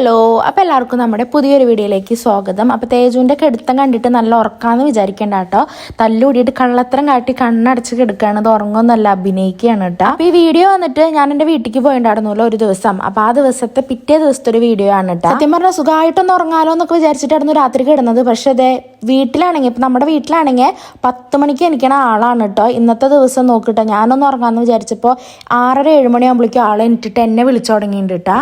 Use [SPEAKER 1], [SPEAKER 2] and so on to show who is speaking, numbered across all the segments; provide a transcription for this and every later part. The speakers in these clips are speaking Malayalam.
[SPEAKER 1] ഹലോ അപ്പോൾ എല്ലാവർക്കും നമ്മുടെ പുതിയൊരു വീഡിയോയിലേക്ക് സ്വാഗതം. അപ്പോൾ തേജുവിന്റെ കെടുത്തം കണ്ടിട്ട് നല്ല ഉറക്കാമെന്ന് വിചാരിക്കേണ്ട കേട്ടോ. തല്ലുകൂടിയിട്ട് കള്ളത്തരം കാട്ടി കണ്ണടച്ച് കിടക്കുകയാണ് ഇത് നല്ല അഭിനയിക്കുകയാണ് കേട്ടോ. അപ്പോൾ ഈ വീഡിയോ വന്നിട്ട് ഞാൻ എന്റെ വീട്ടിലേക്ക് പോയിണ്ടായിരുന്നല്ലോ ഒരു ദിവസം. അപ്പോൾ ആ ദിവസത്തെ പിറ്റേ ദിവസത്തെ ഒരു വീഡിയോ ആണ് കേട്ടോ. സത്യം പറഞ്ഞാൽ സുഖമായിട്ടൊന്ന് ഉറങ്ങാലോ എന്നൊക്കെ വിചാരിച്ചിട്ടായിരുന്നു രാത്രി കിടന്നത്. പക്ഷേ അതെ വീട്ടിലാണെങ്കിൽ ഇപ്പം നമ്മുടെ വീട്ടിലാണെങ്കിൽ പത്ത് മണിക്ക് എനിക്കണ ആളാണ് കേട്ടോ. ഇന്നത്തെ ദിവസം നോക്കിട്ടോ ഞാനൊന്ന് ഉറങ്ങാമെന്ന് വിചാരിച്ചപ്പോൾ ആറര ഏഴ് മണിയാകുമ്പോഴേക്കും ആളെ എനിട്ടിട്ട് എന്നെ വിളിച്ചു തുടങ്ങിയിട്ടുണ്ട് കേട്ടോ.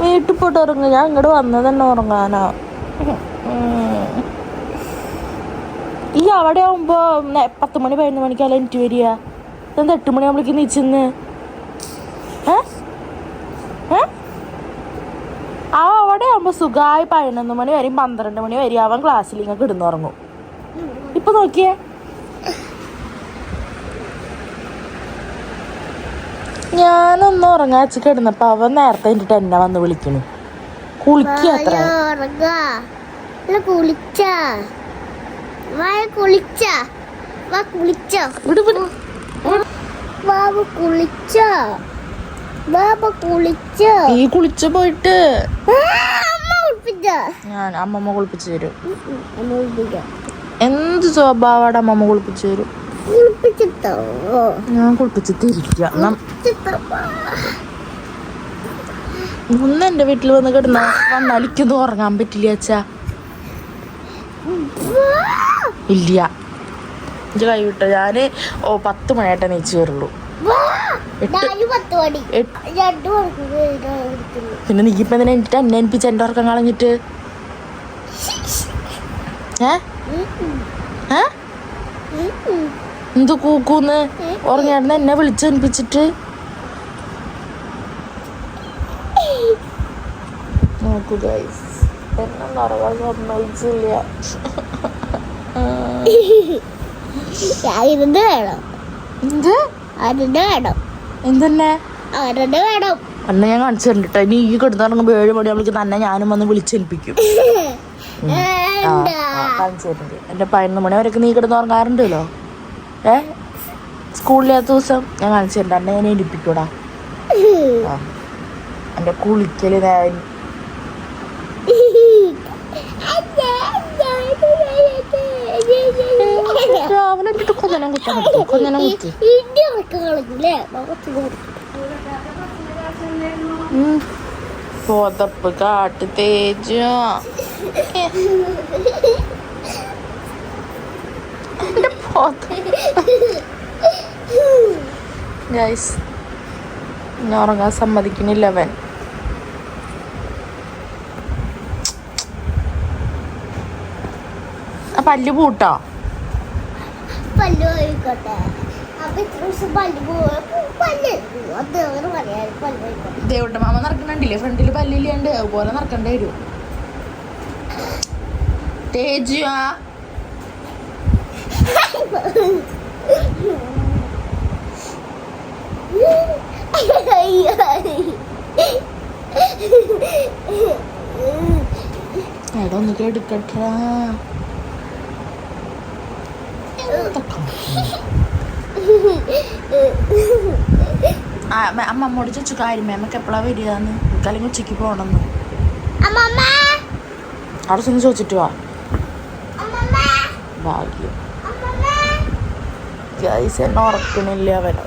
[SPEAKER 1] വീട്ടിൽ പോയിട്ട് ഉറങ്ങും. ഞാൻ ഇങ്ങോട്ട് വന്നത് തന്നെ ഉറങ്ങാനാ. ഈ അവിടെ ആവുമ്പോ പത്ത് മണി പതിനൊന്ന് മണിക്കല്ല എനിക്ക് വരിക? ഇതെന്താ എട്ട് മണിയാകുമ്പോഴേക്ക് നീച്ചെന്ന്? ആ അവിടെ ആവുമ്പോ സുഖമായി പതിനൊന്ന് മണി വരെയും പന്ത്രണ്ട് മണി വരെയും അവൻ ക്ലാസ്സിൽ ഇങ്ങനെ കിടന്നുറങ്ങും. ഇപ്പൊ നോക്കിയേ? ഞാനൊന്ന് ഉറങ്ങാച്ച് കിടന്നപ്പോ അവൻ നേരത്തെ എന്നിട്ട് എന്നെ വന്ന് വിളിക്കണു കുളിക്കുക അത്ര.
[SPEAKER 2] കുളിച്ച.
[SPEAKER 1] പോയിട്ട്. ഞാൻ അമ്മമ്മ കുളിപ്പിച്ചു തരും. എന്ത് സ്വഭാവമാണ് അമ്മമ്മ കുളിപ്പിച്ചു തരും? ഞാൻ കുളിപ്പിച്ചിട്ടിരിക്കാം. ഒന്ന് എന്റെ വീട്ടിൽ വന്ന് കിടന്ന വന്നാലിക്കൊന്നും ഉറങ്ങാൻ പറ്റില്ല അച്ഛാ. ഇല്ല. എനിക്ക് കൈ വിട്ടോ. ഞാൻ ഓ പത്ത് മണിയായിട്ട് നീച്ചു വരുള്ളൂ. പിന്നെ നീ ഇപ്പൊ എന്തിനാ എന്നിട്ട് എന്നെ എനിപ്പിച്ച് എന്റെ ഉറക്കം കളഞ്ഞിട്ട്? ഏ? ഏ? എന്ത് കൂക്കൂന്ന്? ഉറങ്ങിയായിരുന്നു എന്നെ വിളിച്ചേൽപ്പിച്ചിട്ട് നോക്കൂ ഗൈസ് എന്നെ ഉറങ്ങാൻ സമ്മതിച്ചില്ല.
[SPEAKER 2] ആരുടെ വേണം?
[SPEAKER 1] എന്ത്?
[SPEAKER 2] ആരുടെ വേണം?
[SPEAKER 1] എന്തെന്നെ?
[SPEAKER 2] ആരുടെ വേണം?
[SPEAKER 1] അന്ന് ഞാൻ കാണിച്ചു തരണ്ടിട്ടോ ഇനി ഈ കിടന്നുറങ്ങുമ്പോൾ ഏഴ് മണിയാകുമ്പോഴേക്ക് തന്നെ ഞാനും വന്ന് വിളിച്ചേൽപ്പിക്കും. കാണിച്ചു തരുന്നുണ്ട് എന്റെ പതിനൊന്ന് മണി വരെയൊക്കെ നീ കിടന്നുറങ്ങാറുണ്ടല്ലോ. ഏ? സ്കൂളിലാത്ത ദിവസം ഞാൻ കാണിച്ചു തരണ്ട എന്നെ ഞാൻ എണിപ്പിക്കൂടാ ആ. എന്റെ കുളിക്കൽ ഞാൻ രാവിലെ എന്നിട്ട് കുത്താൻ പറ്റും? കുത്തി. പുതപ്പ് കാട്ട് തേജോ. പുതപ്പ് ഗൈസ് ഞാൻ ഉറങ്ങാൻ സമ്മതിക്കുന്നില്ല അവൻ. പല്ല് പൂട്ടോ?
[SPEAKER 2] പല്ല് പോയിക്കോട്ടെ
[SPEAKER 1] ദേവട്ട മാമ നടക്കണ്ടില്ലേ ഫ്രണ്ടിൽ പല്ലില്ലാണ്ട് അതുപോലെ നടക്കണ്ടേ വരും. തേജുവാ. എടാ ഒന്ന് കെടുക്കട്ടാ ആ അമ്മ- അമ്മ അമ്മോട് ചോദിച്ചു കാര്യം അമ്മയ്ക്ക് എപ്പോഴാ വരികയെന്ന്. അല്ലെങ്കിൽ ഉച്ചയ്ക്ക് പോകണമെന്ന്. അവിടെ ചെന്ന് ചോദിച്ചിട്ട് വാ. ഭാഗ്യം. ഗൈസ് എന്നെ ഉറക്കണില്ല അവനെ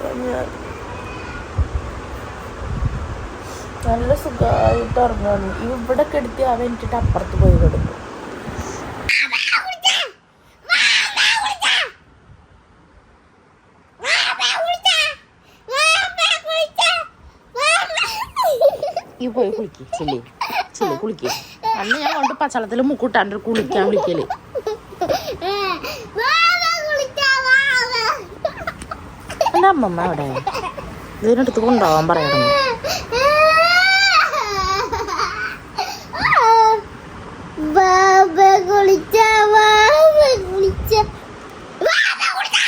[SPEAKER 1] നല്ല സുഖമായിട്ട് ഉറങ്ങുന്നു ഇവിടെ കെടുത്തി അവൻ എനിക്കിട്ട് അപ്പുറത്ത് പോയി കിടക്കും പോയി കുളിക്കേ ചെല്ലേ. ചെല്ലേ കുളിക്കേ. അന്ന് ഞാൻ കൊണ്ട് പച്ചളത്തിൽ മുക്കൂട്ടാണ്ട് കുളിക്കാൻ വിളിക്കൽ. അമ്മമ്മ അവിടെ. ഇതിനടുത്ത് കൊണ്ടുപോകാൻ പറയണം
[SPEAKER 2] ബാബ കുളിച്ച ബാബ കുളിച്ച ബാബ കുളിച്ച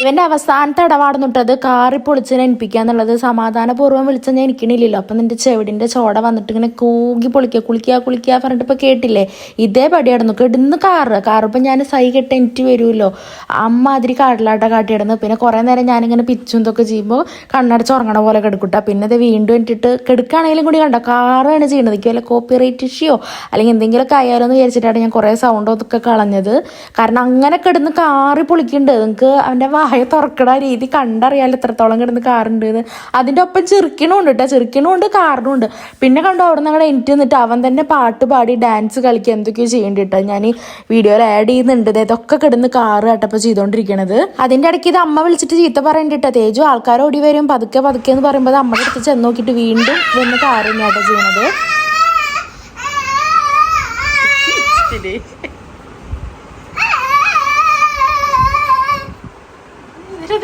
[SPEAKER 1] ജീവന്റെ അവസാനത്തെ ഇടപാടുന്നിട്ടത് കാറി പൊളിച്ച് എനിപ്പിക്കുക എന്നുള്ളത് സമാധാനപൂർവം വിളിച്ച ഞാൻ എനിക്കണില്ലല്ലോ അപ്പം നിന്റെ ചെവിടിന്റെ ചോട വന്നിട്ട് ഇങ്ങനെ കൂകി പൊളിക്കുക കുളിക്കുക കുളിക്കുക പറഞ്ഞിട്ട് ഇപ്പൊ കേട്ടില്ലേ? ഇതേ പടിയായിരുന്നു കിടന്ന് കാറ്. കാറ് ഇപ്പം ഞാൻ സൈ കെട്ട് എനിക്ക് വരുമല്ലോ. അമ്മ അതിരി കാട്ടിലാട്ട കാട്ടിയിടുന്നു പിന്നെ കുറേ നേരം ഞാനിങ്ങനെ പിച്ചും ഇതൊക്കെ ചെയ്യുമ്പോൾ കണ്ണടച്ച് ഉറങ്ങണ പോലെ കിടക്കൂട്ട പിന്നെ ഇത് വീണ്ടും എന്നിട്ട് കിടക്കുകയാണെങ്കിലും കൂടി കണ്ടോ. കാറാണ് ചെയ്യുന്നത്. എനിക്ക് വല്ല കോപ്പി റേറ്റ് ഇഷ്യോ അല്ലെങ്കിൽ എന്തെങ്കിലും ആയാലോ എന്ന് വിചാരിച്ചിട്ടാണ് ഞാൻ കുറേ സൗണ്ടൊക്കെ കളഞ്ഞത്. കാരണം അങ്ങനെ കിടന്ന് കാറി പൊളിക്കുന്നുണ്ട് നിങ്ങൾക്ക് അവന്റെ വായ തുറക്കണ രീതി കണ്ടറിയാലോ എത്രത്തോളം കിടന്ന് കാറുണ്ട് എന്ന് അതിന്റെ ഒപ്പം ചെറുക്കണമുണ്ട് കേട്ടോ ചെറുക്കണമുണ്ട് കാറിനുണ്ട് പിന്നെ കണ്ടോ അവിടെ നിന്ന് എനിക്ക് നിന്നിട്ട് അവൻ തന്നെ പാട്ട് പാടി ഡാൻസ് കളിക്കുക. എന്തൊക്കെയോ ചെയ്യേണ്ടി കേട്ടോ ഞാൻ ഈ വീഡിയോയിൽ ആഡ് ചെയ്യുന്നുണ്ട്. ഇതൊക്കെ കിടന്ന് കാറ് കേട്ടപ്പോൾ ചെയ്തുകൊണ്ടിരിക്കണത് അതിന്റെ ഇടയ്ക്ക് ഇത് അമ്മ വിളിച്ചിട്ട് ചീത്ത പറയേണ്ടി കേട്ടോ തേജു ആൾക്കാർ ഓടി വരും. പതുക്കെ പതുക്കെ എന്ന് പറയുമ്പോൾ അത് അമ്മയുടെ അടുത്ത് ചെന്ന് നോക്കിയിട്ട് വീണ്ടും വന്ന് കാറ് തന്നെയാട്ടോ ചെയ്യണത്.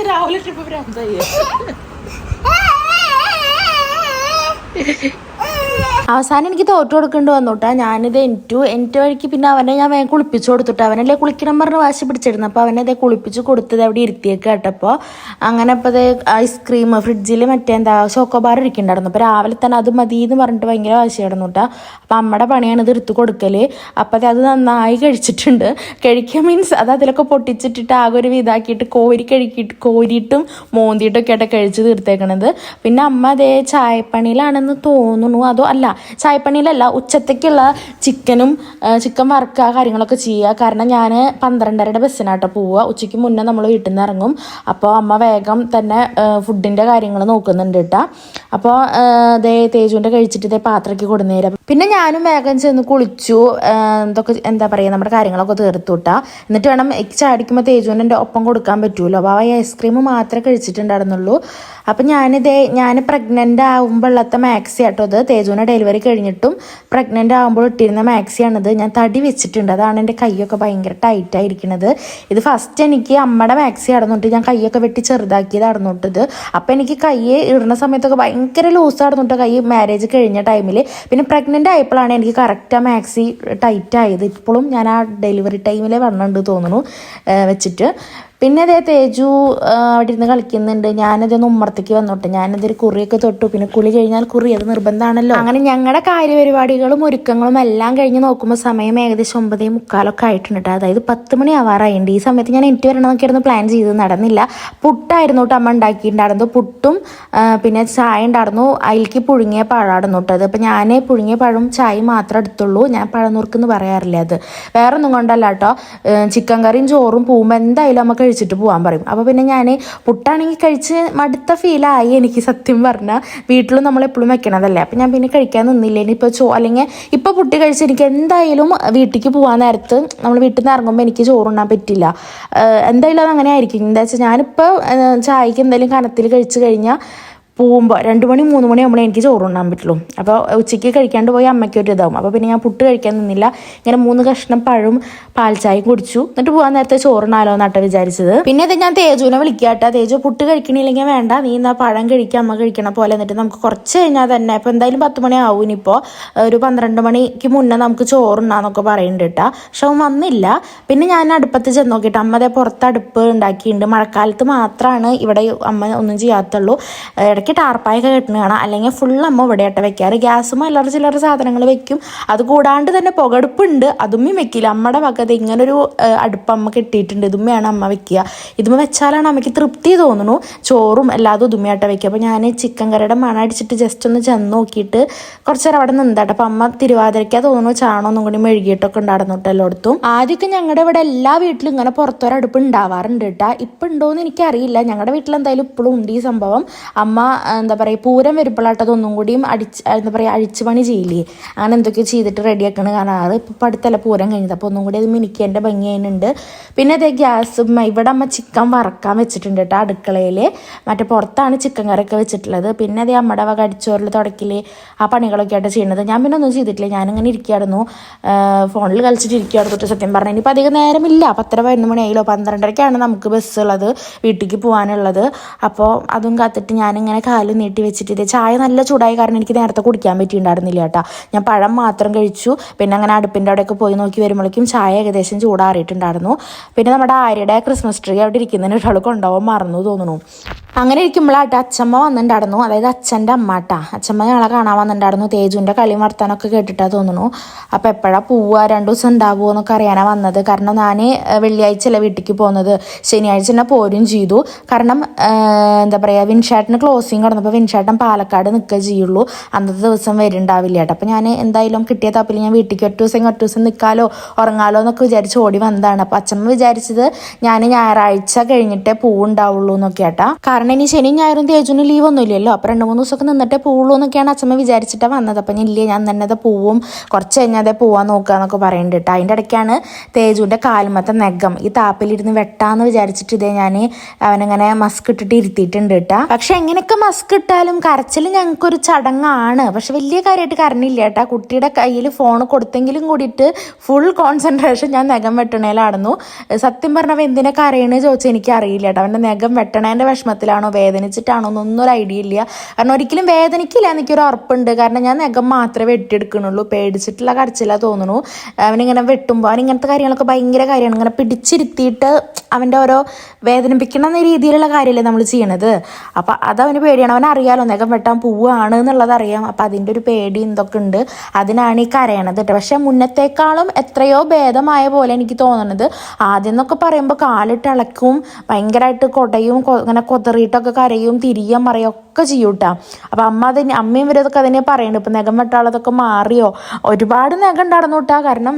[SPEAKER 1] രാവിലെ ട്രിപ്പ് ഭ്രാന്തായി അവസാനം എനിക്ക് തോറ്റു കൊടുക്കേണ്ടി വന്നുട്ടാ ഞാനിത് എനിറ്റു എന്റെ വഴിക്ക് പിന്നെ അവനെ ഞാൻ വേഗം കുളിപ്പിച്ചു കൊടുത്തിട്ട് അവനല്ലേ കുളിക്കണം പറഞ്ഞ് വാശി പിടിച്ചിരുന്നു. അപ്പോൾ അവനെ ഇതേ കുളിപ്പിച്ച് കൊടുത്തത് അവിടെ ഇരുത്തിയൊക്കെ കേട്ടപ്പോൾ അങ്ങനെ അപ്പോൾ അത് ഐസ്ക്രീം ഫ്രിഡ്ജിൽ മറ്റേ എന്താ ചോക്കോബാർ ഇരിക്കുന്നുണ്ടായിരുന്നു. അപ്പോൾ രാവിലെ തന്നെ അത് മതി എന്ന് പറഞ്ഞിട്ട് ഭയങ്കര വാശിയായിരുന്നു കേട്ടോ അപ്പോൾ അമ്മയുടെ പണിയാണ് ഇത് എടുത്ത് കൊടുക്കൽ അപ്പോൾ അത് അത് നന്നായി കഴിച്ചിട്ടുണ്ട്. കഴിക്കുക മീൻസ് അത് അതിലൊക്കെ പൊട്ടിച്ചിട്ടിട്ട് ആകെ ഒരു ഇതാക്കിയിട്ട് കോരി കഴുകിയിട്ട് കോരിയിട്ടും മോന്തിയിട്ടൊക്കെ ആയിട്ട് കഴിച്ച് തീർത്തേക്കണത്. പിന്നെ അമ്മ അതേ ചായപ്പണിയിലാണെന്ന് തോന്നുന്നു. അതോ അല്ല ചായപ്പണിയിലല്ല ഉച്ചത്തേക്കുള്ള ചിക്കനും ചിക്കൻ വറുക്കുക കാര്യങ്ങളൊക്കെ ചെയ്യുക. കാരണം ഞാൻ പന്ത്രണ്ടരയുടെ ബസ്സിനാട്ടോ പോവുക. ഉച്ചയ്ക്ക് മുന്നേ നമ്മൾ വീട്ടിൽ നിന്ന് ഇറങ്ങും. അപ്പോൾ അമ്മ വേഗം തന്നെ ഫുഡിന്റെ കാര്യങ്ങൾ നോക്കുന്നുണ്ട് കേട്ടോ അപ്പോൾ ഇതേ തേജുവിന്റെ കഴിച്ചിട്ട് ഇതേ പാത്രയ്ക്ക് കൊടുന്നേരം പിന്നെ ഞാനും വേഗം ചെന്ന് കുളിച്ചു. എന്തൊക്കെ എന്താ പറയുക നമ്മുടെ കാര്യങ്ങളൊക്കെ തീർത്തു വിട്ടാ എന്നിട്ട് വേണം ചാടിക്കുമ്പോൾ തേജുവിന് എന്റെ ഒപ്പം കൊടുക്കാൻ പറ്റുമല്ലോ അപ്പോൾ ആ ഐസ്ക്രീം മാത്രമേ കഴിച്ചിട്ടുണ്ടായിരുന്നുള്ളൂ. അപ്പം ഞാനിതേ ഞാൻ പ്രഗ്നന്റ് ആകുമ്പോഴത്തെ മാക്സി ആട്ടോ അത് തേജുവിനെ ഡെലിവറി കഴിഞ്ഞിട്ടും പ്രഗ്നന്റ് ആകുമ്പോൾ ഇട്ടിരുന്ന മാക്സിയാണിത് ഞാൻ തടി വെച്ചിട്ടുണ്ട്. അതാണ് എന്റെ കൈയൊക്കെ ഭയങ്കര ടൈറ്റായിരിക്കുന്നത് ഇത് ഫസ്റ്റ് എനിക്ക് അമ്മയുടെ മാക്സി അടന്നോട്ട് ഞാൻ കൈയൊക്കെ വെട്ടി ചെറുതാക്കിയത് അടന്നോട്ടത് അപ്പോൾ എനിക്ക് കൈ ഇടുന്ന സമയത്തൊക്കെ ഭയങ്കര ലൂസ് ആടുന്നിട്ട് കൈ മാരേജ് കഴിഞ്ഞ ടൈമിൽ പിന്നെ പ്രഗ്നന്റ് ആയപ്പോഴാണ് എനിക്ക് കറക്റ്റ് ആ മാക്സി ടൈറ്റ് ആയത്. ഇപ്പോഴും ഞാൻ ആ ഡെലിവറി ടൈമിലെ വണ്ണുണ്ട് തോന്നുന്നു വെച്ചിട്ട്. പിന്നെ അതേ തേജു അവിടെ ഇരുന്ന് കളിക്കുന്നുണ്ട്. ഞാനതൊന്ന് ഉമ്മർത്തേക്ക് വന്നോട്ടെ. ഞാനതൊരു കുറിയൊക്കെ തൊട്ടു. പിന്നെ കുളി കഴിഞ്ഞാൽ കുറി അത് നിർബന്ധമാണല്ലോ അങ്ങനെ ഞങ്ങളുടെ കാര്യപരിപാടികളും ഒരുക്കങ്ങളും എല്ലാം കഴിഞ്ഞ് നോക്കുമ്പോൾ സമയം ഏകദേശം ഒമ്പതേ മുക്കാലൊക്കെ ആയിട്ടുണ്ട് അതായത് പത്ത് മണി ആവാറായിട്ടുണ്ട് ഈ സമയത്ത് ഞാൻ എനിക്ക് വരണമെന്നൊക്കെയായിരുന്നു പ്ലാൻ ചെയ്ത് നടന്നില്ല. പുട്ടായിരുന്നു കേട്ടോ അമ്മ ഉണ്ടാക്കിയിട്ടുണ്ടായിരുന്നു പുട്ടും പിന്നെ ചായ ഉണ്ടായിരുന്നു. അതിലേക്ക് പുഴുങ്ങിയ പഴമായിരുന്നു കേട്ടോ അത്. അപ്പം ഞാൻ പുഴുങ്ങിയ പഴവും ചായയും മാത്രമേ എടുത്തുള്ളൂ. ഞാൻ പഴനുറുക്കെന്ന് പറയാറില്ല അത്. വേറെ ഒന്നും കൊണ്ടല്ല കേട്ടോ ചിക്കൻ കറിയും ചോറും പോകുമ്പോൾ എന്തായാലും അമ്മ കഴിച്ചിട്ട് പോകാൻ പറയും. അപ്പോൾ പിന്നെ ഞാൻ പുട്ടാണെങ്കിൽ കഴിച്ച് മടുത്ത ഫീലായി എനിക്ക് സത്യം പറഞ്ഞാൽ വീട്ടിലും നമ്മൾ എപ്പോഴും വെക്കണതല്ലേ. അപ്പം ഞാൻ പിന്നെ കഴിക്കാൻ നിന്നില്ല. ഇനിയിപ്പോൾ ചോ അല്ലെങ്കിൽ ഇപ്പോൾ പുട്ടി കഴിച്ച് എനിക്ക് എന്തായാലും വീട്ടിലേക്ക് പോകാൻ നേരത്ത് നമ്മൾ വീട്ടിൽ നിന്ന് ഇറങ്ങുമ്പോൾ എനിക്ക് ചോറുണ്ണാൻ പറ്റില്ല. എന്തായാലും അത് അങ്ങനെ ആയിരിക്കും. എന്താ വെച്ചാൽ ഞാനിപ്പോൾ ചായക്ക് എന്തെങ്കിലും കനത്തിൽ കഴിച്ച് കഴിഞ്ഞാൽ പോകുമ്പോൾ രണ്ട് മണി മൂന്ന് മണി ആകുമ്പോൾ എനിക്ക് ചോറുണ്ണാൻ പറ്റുള്ളൂ. അപ്പോൾ ഉച്ചയ്ക്ക് കഴിക്കാണ്ട് പോയി അമ്മയ്ക്ക് ഒരു ഇതാവും. അപ്പോൾ പിന്നെ ഞാൻ പുട്ട് കഴിക്കാൻ നിന്നില്ല. ഇങ്ങനെ മൂന്ന് കഷ്ണം പഴവും പാൽച്ചായയും കുടിച്ചു. എന്നിട്ട് പോകാൻ നേരത്തെ ചോറുണ്ണാലോ എന്നാട്ടോ വിചാരിച്ചത്. പിന്നെ ഇത് ഞാൻ തേജുവിനെ വിളിക്കാട്ടെ തേജു പുട്ട് കഴിക്കണില്ലെങ്കിൽ വേണ്ട. നീ എന്നാ പഴം കഴിക്കുക അമ്മ കഴിക്കണ പോലെ എന്നിട്ട് നമുക്ക് കുറച്ച് കഴിഞ്ഞാൽ തന്നെ. ഇപ്പോൾ എന്തായാലും പത്ത് മണി ആവും ഇനിയിപ്പോൾ ഒരു പന്ത്രണ്ട് മണിക്ക് മുന്നേ നമുക്ക് ചോറുണ്ണാന്നൊക്കെ പറയുന്നുണ്ട് കേട്ടോ പക്ഷെ അവൻ വന്നില്ല. പിന്നെ ഞാൻ അടുപ്പത്ത് ചെന്ന് നോക്കിയിട്ട് അമ്മ അതേ പുറത്ത് അടുപ്പ് ഉണ്ടാക്കിയിട്ടുണ്ട്. മഴക്കാലത്ത് മാത്രമാണ് ഇവിടെ അമ്മ ഒന്നും ചെയ്യാത്തുള്ളൂ. ഇടയ്ക്ക് ടാർപ്പായൊക്കെ കെട്ടുന്ന കാണാം. അല്ലെങ്കിൽ ഫുൾ അമ്മ ഇവിടെ വെക്കാറ്. ഗ്യാസും അല്ലറ ചില്ലറ സാധനങ്ങൾ വെക്കും. അത് കൂടാണ്ട് തന്നെ പുകടുപ്പുണ്ട്. അതുമ്മയും വെക്കില്ല. അമ്മയുടെ വകത് ഇങ്ങനൊരു അടുപ്പ് അമ്മ കെട്ടിയിട്ടുണ്ട്. ഇതുമ്മയാണ് അമ്മ വെക്കുക. ഇതുമ്മ വെച്ചാലാണ് അമ്മയ്ക്ക് തൃപ്തി തോന്നുന്നു. ചോറും എല്ലാതും ഇതുമ്മയായിട്ട് വെക്കുക. അപ്പോൾ ഞാൻ ചിക്കൻ കറിയുടെ മണം അടിച്ചിട്ട് ജസ്റ്റ് ഒന്ന് ചെന്ന് നോക്കിയിട്ട് കുറച്ച് നേരം അവിടെ നിന്നാട്ടെ അപ്പം അമ്മ തിരുവാതിരയ്ക്കാ തോന്നുന്നു ചാണോ ഒന്നും കൂടി മെഴുകിയിട്ടൊക്കെ ഉണ്ടായിരുന്നുട്ടോ എല്ലായിടത്തും. ആദ്യമൊക്കെ ഞങ്ങളുടെ ഇവിടെ എല്ലാ വീട്ടിലും ഇങ്ങനെ പുറത്തൊരടുപ്പ് ഉണ്ടാവാറുണ്ട് കേട്ടാ ഇപ്പം ഉണ്ടോയെന്ന് എനിക്കറിയില്ല. ഞങ്ങളുടെ വീട്ടിൽ എന്തായാലും ഇപ്പോഴും ഉണ്ട് ഈ സംഭവം. അമ്മ എന്താ പറയുക പൂരം വരുമ്പോഴാട്ട് അതൊന്നും കൂടിയും അടിച്ച് എന്താ പറയുക അഴിച്ചുപണി ചെയ്യില്ലേ? അങ്ങനെ എന്തൊക്കെയോ ചെയ്തിട്ട് റെഡിയാക്കണ അത് ഇപ്പം അടുത്തല്ല പൂരം കഴിഞ്ഞത്. അപ്പോൾ ഒന്നും കൂടി അത് മിനിക്കേന്റെ ഭംഗി അതിനുണ്ട് പിന്നെ അതേ ഗ്യാസ് ഇവിടെ അമ്മ ചിക്കൻ വറക്കാൻ വെച്ചിട്ടുണ്ട് കേട്ടോ അടുക്കളയിൽ മറ്റേ പുറത്താണ് ചിക്കൻ കറിയൊക്കെ വെച്ചിട്ടുള്ളത്. പിന്നെ അതേ അമ്മയുടെ വക അടിച്ചോറിൽ തുടക്കിൽ ആ പണികളൊക്കെ ആയിട്ട് ചെയ്യുന്നത് ഞാൻ പിന്നെ ഒന്നും ചെയ്തിട്ടില്ല. ഞാനിങ്ങനെ ഇരിക്കുകയായിരുന്നു ഫോണിൽ കളിച്ചിട്ട് ഇരിക്കുകയായിരുന്നു തൊട്ട് സത്യം പറഞ്ഞാൽ ഇനിയിപ്പോൾ അധികം നേരമില്ല. പത്തര പതിനൊന്ന് മണിയായില്ലോ. പന്ത്രണ്ടരയ്ക്കാണ് നമുക്ക് ബസ് ഉള്ളത് വീട്ടിലേക്ക് പോകാനുള്ളത് അപ്പോൾ അതും കാത്തിട്ട് ഞാനിങ്ങനെ കാലും നീട്ടി വെച്ചിട്ട് ഇത് ചായ നല്ല ചൂടായി കാരണം എനിക്ക് നേരത്തെ കുടിക്കാൻ പറ്റിയിട്ടുണ്ടായിരുന്നില്ല കേട്ടോ. ഞാൻ പഴം മാത്രം കഴിച്ചു. പിന്നെ അങ്ങനെ അടുപ്പിന്റെ അവിടെയൊക്കെ പോയി നോക്കി വരുമ്പോഴേക്കും ചായ ഏകദേശം ചൂടാറിയിട്ടുണ്ടായിരുന്നു. പിന്നെ നമ്മുടെ ആര്യയുടെ ക്രിസ്മസ് ട്രീ അവിടെ ഇരിക്കുന്നതിന് ഒരാൾ കൊണ്ടുപോകാൻ മറന്നു തോന്നുന്നു. അങ്ങനെ ഇരിക്കുമ്പോഴാട്ടെ അച്ഛമ്മ വന്നിട്ടുണ്ടായിരുന്നു. അതായത് അച്ഛന്റെ അമ്മ കേട്ടാ. അച്ഛമ്മ ഞങ്ങളെ കാണാൻ വന്നിട്ടുണ്ടായിരുന്നു. തേജുവിന്റെ കളി വർത്താനൊക്കെ കേട്ടിട്ടാ തോന്നുന്നു. അപ്പോൾ എപ്പോഴാണ് പോവുക രണ്ട് ദിവസം ഉണ്ടാവുമോ എന്നൊക്കെ അറിയാനാണ് വന്നത്. കാരണം ഞാൻ വെള്ളിയാഴ്ച അല്ല വീട്ടിലേക്ക് പോകുന്നത്. ശനിയാഴ്ച തന്നെ പോരും ചെയ്തു. കാരണം എന്താ പറയുക വിൻഷാട്ടിന് ക്ലോസിങ് കിടന്നപ്പോൾ വിൻഷാട്ടൻ പാലക്കാട് നിൽക്കുക ചെയ്യുള്ളൂ. അന്നത്തെ ദിവസം വരുന്നുണ്ടാവില്ല കേട്ടോ. അപ്പോൾ ഞാൻ എന്തായാലും കിട്ടിയ തപ്പിൽ ഞാൻ വീട്ടിലേക്ക് ഒറ്റ ദിവസം ഒറ്റ ദിവസം നിൽക്കാലോ ഉറങ്ങാലോ എന്നൊക്കെ വിചാരിച്ച് ഓടി വന്നതാണ്. അപ്പോൾ അച്ഛമ്മ വിചാരിച്ചത് ഞാൻ ഞായറാഴ്ച കഴിഞ്ഞിട്ടേ പൂവുണ്ടാവുള്ളൂ എന്നൊക്കെ ആട്ടാ കാരണം ഇനി ശനിയും ഞായറും തേജുന് ലീവ് ഒന്നും ഇല്ലല്ലോ. അപ്പോൾ രണ്ട് മൂന്ന് ദിവസമൊക്കെ നിന്നിട്ടേ പോവുള്ളൂ എന്നൊക്കെയാണ് അച്ഛമ്മ വിചാരിച്ചിട്ടാണ് വന്നത്. അപ്പം ഇല്ല ഞാൻ തന്നെ പോവും കുറച്ച് കഴിഞ്ഞാൽ പോവാൻ നോക്കുക എന്നൊക്കെ പറയുന്നുണ്ട് കേട്ടോ. അതിന്റെ ഇടയ്ക്കാണ് തേജുവിന്റെ കാൽമത്തെ നെഗം. ഈ താപ്പിലിരുന്ന് വെട്ടാന്ന് വിചാരിച്ചിട്ട് ഇതേ ഞാൻ അവനങ്ങനെ മസ്ക് ഇട്ടിട്ട് ഇരുത്തിയിട്ടുണ്ട് കേട്ടാ. പക്ഷെ എങ്ങനെയൊക്കെ മസ്ക് ഇട്ടാലും കരച്ചിൽ ഞങ്ങൾക്കൊരു ചടങ്ങാണ്. പക്ഷെ വലിയ കാര്യമായിട്ട് കരണില്ല കേട്ടാ. കുട്ടിയുടെ കയ്യിൽ ഫോൺ കൊടുത്തെങ്കിലും കൂടിയിട്ട് ഫുൾ കോൺസെൻട്രേഷൻ ഞാൻ നഖം വെട്ടണേലായിരുന്നു സത്യം പറഞ്ഞപ്പോൾ എന്തിനെ കരയണേ ചോദിച്ചാൽ എനിക്ക് അറിയില്ല കേട്ടോ. അവന്റെ നഖം വെട്ടണേന്റെ വിഷമത്തിലാണോ വേദനിച്ചിട്ടാണോ എന്നൊന്നും ഒരു ഐഡിയ ഇല്ല. കാരണം ഒരിക്കലും വേദനിക്കില്ല എനിക്കൊരു ഉറപ്പുണ്ട്. കാരണം ഞാൻ നഖം മാത്രമേ വെട്ടിയെടുക്കണുള്ളൂ. പേടിച്ചിട്ടുള്ള കരച്ചില്ല തോന്നുന്നു. അവനിങ്ങനെ വെട്ടുമ്പോൾ അവൻ ഇങ്ങനത്തെ കാര്യങ്ങളൊക്കെ ഭയങ്കര കാര്യമാണ്. ഇങ്ങനെ പിടിച്ചിരുത്തിയിട്ട് അവന്റെ ഓരോ വേദനിപ്പിക്കണമെന്ന രീതിയിലുള്ള കാര്യമല്ലേ നമ്മൾ ചെയ്യണത്. അപ്പം അതവന് പേടിയാണ്. അവൻ അറിയാലോ നഖം വെട്ടാൻ പോവുകയാണ് എന്നുള്ളത് അറിയാം. അപ്പം അതിന്റെ ഒരു പേടി എന്തൊക്കെ ഉണ്ട് അതിനാണ് ഈ കരയണത് കേട്ടോ. പക്ഷെ മുന്നത്തേക്കാളും എത്രയോ ഭേദമായ പോലെ എനിക്ക് തോന്നുന്നത് ആദ്യം എന്നൊക്കെ പറയുമ്പോൾ കാലിട്ട് ഇളക്കും ഭയങ്കരമായിട്ട് കൊടയും അങ്ങനെ കൊതറിയിട്ടൊക്കെ കരയും തിരിയും മറിയും ഒക്കെ ചെയ്യും കേട്ടോ. അപ്പം അമ്മ അതിന് അമ്മയും ഇവരതൊക്കെ അതിനെ പറയുന്നുണ്ട് ഇപ്പം നഖം വെട്ടാളതൊക്കെ മാറിയോ? ഒരുപാട് നഖം ഉണ്ടായിരുന്നു കാരണം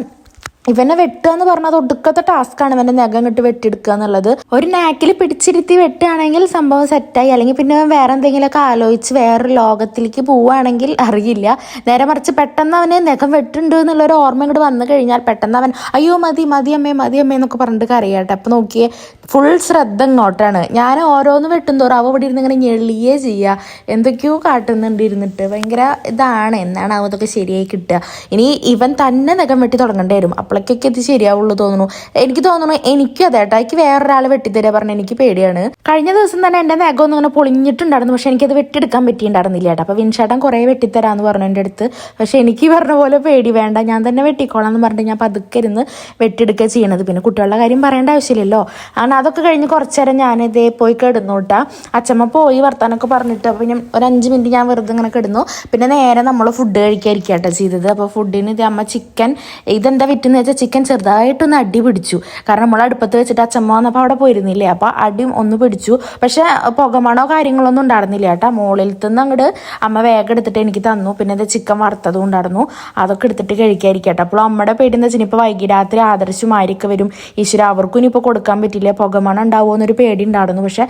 [SPEAKER 1] ഇവനെ വെട്ടുക എന്ന് പറഞ്ഞത് ഒടുക്കത്തെ ടാസ്ക്കാണ് ഇവന്റെ നഖം കിട്ടി വെട്ടിയെടുക്കുക എന്നുള്ളത്. ഒരു നാക്കിൽ പിടിച്ചിരുത്തി വെട്ടുകയാണെങ്കിൽ സംഭവം സെറ്റായി അല്ലെങ്കിൽ പിന്നെ വേറെ എന്തെങ്കിലുമൊക്കെ ആലോചിച്ച് വേറൊരു ലോകത്തിലേക്ക് പോവുകയാണെങ്കിൽ അറിയില്ല. നേരെ മറിച്ച് പെട്ടെന്ന് അവന് നഖം വെട്ടുണ്ട് എന്നുള്ളൊരു ഓർമ്മ ഇങ്ങോട്ട് വന്നു കഴിഞ്ഞാൽ പെട്ടെന്ന് അവൻ അയ്യോ മതി മതി അമ്മേ മതി അമ്മേ എന്നൊക്കെ പറഞ്ഞിട്ട് കറിയാട്ടെ അപ്പം നോക്കിയേ ഫുൾ ശ്രദ്ധ ഇങ്ങോട്ടാണ്. ഞാൻ ഓരോന്ന് വെട്ടും തോറും അവ ഇവിടെ ഇരുന്ന് ഇങ്ങനെ ഞെളിയേ ചെയ്യുക എന്തൊക്കെയോ കാട്ടുന്നുണ്ട് ഇരുന്നിട്ട്. ഭയങ്കര ഇതാണ്. എന്നാണ് അവ ഇതൊക്കെ ശരിയായി കിട്ടുക. ഇനി ഇവൻ തന്നെ നഖം വെട്ടി തുടങ്ങേണ്ടി വരും. അപ്പോഴേക്കൊക്കെ ഇത് ശരിയാവുള്ളൂ തോന്നുന്നു. എനിക്ക് തോന്നുന്നു എനിക്കും അതെ കേട്ടോ എനിക്ക് വേറൊരാൾ വെട്ടിത്തരാ പറഞ്ഞ എനിക്ക് പേടിയാണ്. കഴിഞ്ഞ ദിവസം തന്നെ എന്റെ ഒന്നും ഇങ്ങനെ പൊളിഞ്ഞിട്ടുണ്ടായിരുന്നു പക്ഷെ എനിക്കത് വെട്ടിയെടുക്കാൻ പറ്റിയിട്ടുണ്ടായിരുന്നില്ല കേട്ടോ. അപ്പോൾ വിൻഷേട്ടൻ കുറേ വെട്ടിത്തരാന്ന് പറഞ്ഞു എന്റെ അടുത്ത്. പക്ഷെ എനിക്ക് പറഞ്ഞ പോലെ പേടി വേണ്ട ഞാൻ തന്നെ വെട്ടിക്കോളാം എന്ന് പറഞ്ഞിട്ട് ഞാൻ പതുക്കെ ഇരുന്ന് വെട്ടിയെടുക്കുക ചെയ്യണത്. പിന്നെ കുട്ടികളുടെ കാര്യം പറയേണ്ട ആവശ്യമില്ലല്ലോ. അങ്ങനെ അതൊക്കെ കഴിഞ്ഞ് കുറച്ചു നേരം ഞാൻ ഇതേ പോയി കിടന്നു കേട്ടാ. അച്ഛമ്മ പോയി വർത്താനൊക്കെ പറഞ്ഞിട്ട് അപ്പോൾ ഞാൻ ഒരു അഞ്ച് മിനിറ്റ് ഞാൻ വെറുതെ ഇങ്ങനെ കിടന്നു. പിന്നെ നേരെ നമ്മൾ ഫുഡ് കഴിക്കാതിരിക്കുക ചെയ്തത്. അപ്പോൾ ഫുഡിന് ഇത് അമ്മ ചിക്കൻ ഇതെന്താ വിറ്റെന്ന് വെച്ചാൽ ചിക്കൻ ചെറുതായിട്ടൊന്ന് അടി പിടിച്ചു. കാരണം നമ്മൾ അടുപ്പത്ത് വെച്ചിട്ട് അച്ഛമ്മ വന്നപ്പോൾ അവിടെ പോയിരുന്നില്ലേ? അപ്പോൾ അടി ഒന്ന് പിടിച്ചു. പക്ഷേ പുകമണോ കാര്യങ്ങളൊന്നും ഉണ്ടായിരുന്നില്ല കേട്ടോ. മുകളിലത്തു നിന്ന് അങ്ങോട്ട് അമ്മ വേഗം എടുത്തിട്ട് എനിക്ക് തന്നു. പിന്നെ ഇത് ചിക്കൻ വറുത്തതും ഉണ്ടായിരുന്നു. അതൊക്കെ എടുത്തിട്ട് കഴിക്കാതിരിക്കട്ടെ അപ്പോൾ അമ്മയുടെ പേടി എന്താ ഇപ്പോൾ വൈകി രാത്രി ആദർശും ആയിരിക്കും വരും. ഈശ്വര അവർക്കും ഇനിയിപ്പോൾ കൊടുക്കാൻ പറ്റില്ല. പുകമണം ഉണ്ടാവുമോ എന്നൊരു പേടി ഉണ്ടായിരുന്നു. പക്ഷേ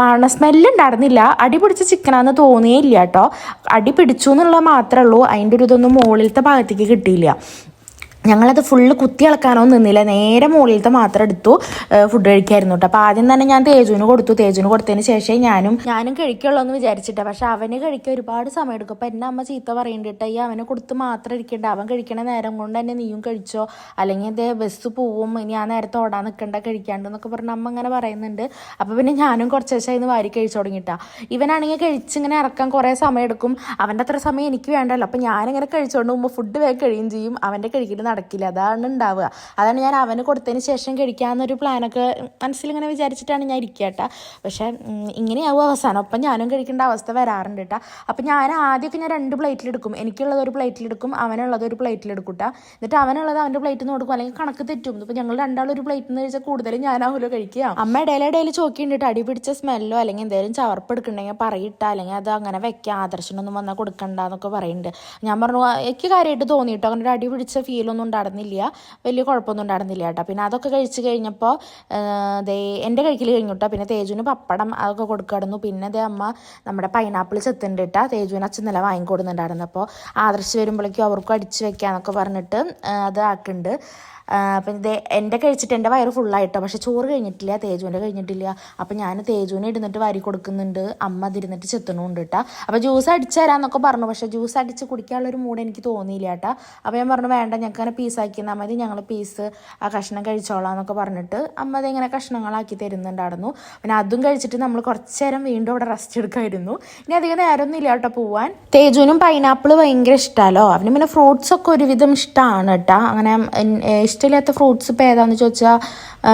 [SPEAKER 1] മണ സ്മെല്ല് ഉണ്ടായിരുന്നില്ല. അടി പിടിച്ച ചിക്കനാന്ന് തോന്നിയേ ഇല്ല കേട്ടോ. അടി പിടിച്ചു എന്നുള്ളത് മാത്രമേ ഉള്ളൂ. അതിന്റെ ഒരു ഇതൊന്നും മുകളിലത്തെ ഭാഗത്തേക്ക് കിട്ടിയില്ല. ഞങ്ങളത് ഫുള്ള് കുത്തി ഇളക്കാനോ നിന്നില്ല. നേരെ മുകളിലത്തെ മാത്രം എടുത്തു ഫുഡ് കഴിക്കായിരുന്നു കേട്ടോ. അപ്പോൾ ആദ്യം തന്നെ ഞാൻ തേജുവിന് കൊടുത്തു. തേജുവിന് കൊടുത്തതിന് ശേഷം ഞാനും ഞാനും കഴിക്കുള്ളൂ എന്ന് വിചാരിച്ചിട്ടാ. പക്ഷെ അവന് കഴിക്കാൻ ഒരുപാട് സമയം എടുക്കും. അപ്പോൾ എന്റെ അമ്മ ചീത്ത പറയേണ്ടിട്ട് ഈ അവനെ കൊടുത്ത് മാത്രം ഇരിക്കേണ്ട. അവൻ കഴിക്കണ നേരം കൊണ്ട് തന്നെ നീയും കഴിച്ചോ. അല്ലെങ്കിൽ ഇതേ ബസ് പോവും. ഇനി ആ നേരത്തെ ഓടാൻ നിൽക്കണ്ട കഴിക്കാണ്ട് എന്നൊക്കെ പറഞ്ഞ് അമ്മ ഇങ്ങനെ പറയുന്നുണ്ട്. അപ്പോൾ പിന്നെ ഞാനും കുറച്ച് ദിവസം ഇന്ന് വാരി കഴിച്ചു തുടങ്ങിയിട്ടാ. ഇവനാണെങ്കിൽ കഴിച്ചിങ്ങനെ ഇറക്കാൻ കുറേ സമയം എടുക്കും. അവന്റെ അത്ര സമയം എനിക്ക് വേണ്ടല്ലോ. അപ്പോൾ ഞാനിങ്ങനെ കഴിച്ചുകൊണ്ട് പോകുമ്പോൾ ഫുഡ് വേഗം കഴിയും ചെയ്യും. അവന്റെ കഴിക്കൽ നടക്കില്ല. അതാണ് ഉണ്ടാവുക. അതാണ് ഞാൻ അവന് കൊടുത്തതിന് ശേഷം കഴിക്കാമെന്നൊരു പ്ലാനൊക്കെ മനസ്സിലിങ്ങനെ വിചാരിച്ചിട്ടാണ് ഞാൻ ഇരിക്കുക കേട്ടോ. പക്ഷേ ഇങ്ങനെയാവും അവസാനം. അപ്പം ഞാനും കഴിക്കേണ്ട അവസ്ഥ വരാറുണ്ട് കേട്ടോ. അപ്പം ഞാൻ ആദ്യമൊക്കെ ഞാൻ രണ്ട് പ്ലേറ്റിലെടുക്കും എനിക്കുള്ളത് ഒരു പ്ലേറ്റിലെടുക്കും അവനുള്ളത് ഒരു പ്ലേറ്റിലെടുക്കും കേട്ടോ. എന്നിട്ട് അവനുള്ളത് അവന്റെ പ്ലേറ്റിൽ നിന്ന് കൊടുക്കും. അല്ലെങ്കിൽ കണക്ക് തെറ്റും. ഇപ്പം ഞങ്ങൾ രണ്ടാളും ഒരു പ്ലേറ്റിൽ നിന്ന് കഴിച്ചാൽ കൂടുതലും ഞാനാവുമല്ലോ കഴിക്കുക. അമ്മ ഇടയിലിടയിൽ ചോക്കിണ്ടിട്ട് അടി പിടിച്ച സ്മെല്ലോ അല്ലെങ്കിൽ എന്തെങ്കിലും ചവർപ്പ് എടുക്കണ്ടെങ്കിൽ പറയിട്ട. അല്ലെങ്കിൽ അത് അങ്ങനെ വെക്കാം. ആദർശനൊന്നും വന്നാൽ കൊടുക്കണ്ട എന്നൊക്കെ പറയുന്നുണ്ട് ഞാൻ പറഞ്ഞു "ആ, എനിക്ക് കാര്യമായിട്ട് തോന്നിയിട്ടോ? അങ്ങനെ ഒരു അടി പിടിച്ച ഫീലൊന്നും ഉണ്ടായിരുന്നില്ല വലിയ കുഴപ്പമൊന്നും ഉണ്ടായിരുന്നില്ല കേട്ടോ. പിന്നെ അതൊക്കെ കഴിച്ച് കഴിഞ്ഞപ്പോൾ ദേ എന്റെ കഴിക്കൽ കഴിഞ്ഞു കേട്ടോ പിന്നെ തേജുവിന് പപ്പടം അതൊക്കെ കൊടുക്കായിരുന്നു. പിന്നെ ദേ അമ്മ നമ്മുടെ പൈനാപ്പിൾ ചെത്തുണ്ട് കേട്ടോ തേജുവിന് അച്ഛൻ നില വാങ്ങിക്കൊടുന്നുണ്ടായിരുന്നു അപ്പോൾ ആദർശ് വരുമ്പോഴേക്കും അവർക്കും അടിച്ച് വെക്കാന്നൊക്കെ പറഞ്ഞിട്ട് അത് ആക്കുന്നുണ്ട്. അപ്പം ഇത് എന്റെ കഴിച്ചിട്ട് എന്റെ വയറ് ഫുള്ളായിട്ടോ പക്ഷെ ചോറ് കഴിഞ്ഞിട്ടില്ല തേജുവിന്റെ കഴിഞ്ഞിട്ടില്ല. അപ്പം ഞാൻ തേജുവിനെ ഇരുന്നിട്ട് വാരി കൊടുക്കുന്നുണ്ട്. അമ്മ അതിരുന്നിട്ട് ചെത്തണുണ്ട് കേട്ടോ അപ്പോൾ ജ്യൂസ് അടിച്ചു തരാമെന്നൊക്കെ പറഞ്ഞു. പക്ഷേ ജ്യൂസ് അടിച്ച് കുടിക്കാനുള്ളൊരു മൂഡ് എനിക്ക് തോന്നിയില്ല കേട്ടോ അപ്പോൾ ഞാൻ പറഞ്ഞു വേണ്ട ഞങ്ങൾക്ക് അങ്ങനെ പീസാക്കി തന്നാൽ മതി. ഞങ്ങൾ പീസ് ആ കഷ്ണം കഴിച്ചോളാം എന്നൊക്കെ പറഞ്ഞിട്ട് അമ്മ അതിങ്ങനെ കഷ്ണങ്ങളാക്കി തരുന്നുണ്ടായിരുന്നു. പിന്നെ അതും കഴിച്ചിട്ട് നമ്മൾ കുറച്ച് നേരം വീണ്ടും അവിടെ റെസ്റ്റ് എടുക്കായിരുന്നു. ഇനി അധികം നേരമൊന്നും ഇല്ല കേട്ടോ പോവാൻ. തേജുവിനും പൈനാപ്പിൾ ഭയങ്കര ഇഷ്ടമല്ലോ അവന് പിന്നെ ഫ്രൂട്ട്സ് ഒക്കെ ഒരുവിധം ഇഷ്ടമാണ് കേട്ടോ അങ്ങനെ ഇഷ്ടമില്ലാത്ത ഫ്രൂട്ട്സ് ഇപ്പോൾ ഏതാണെന്ന് ചോദിച്ചാൽ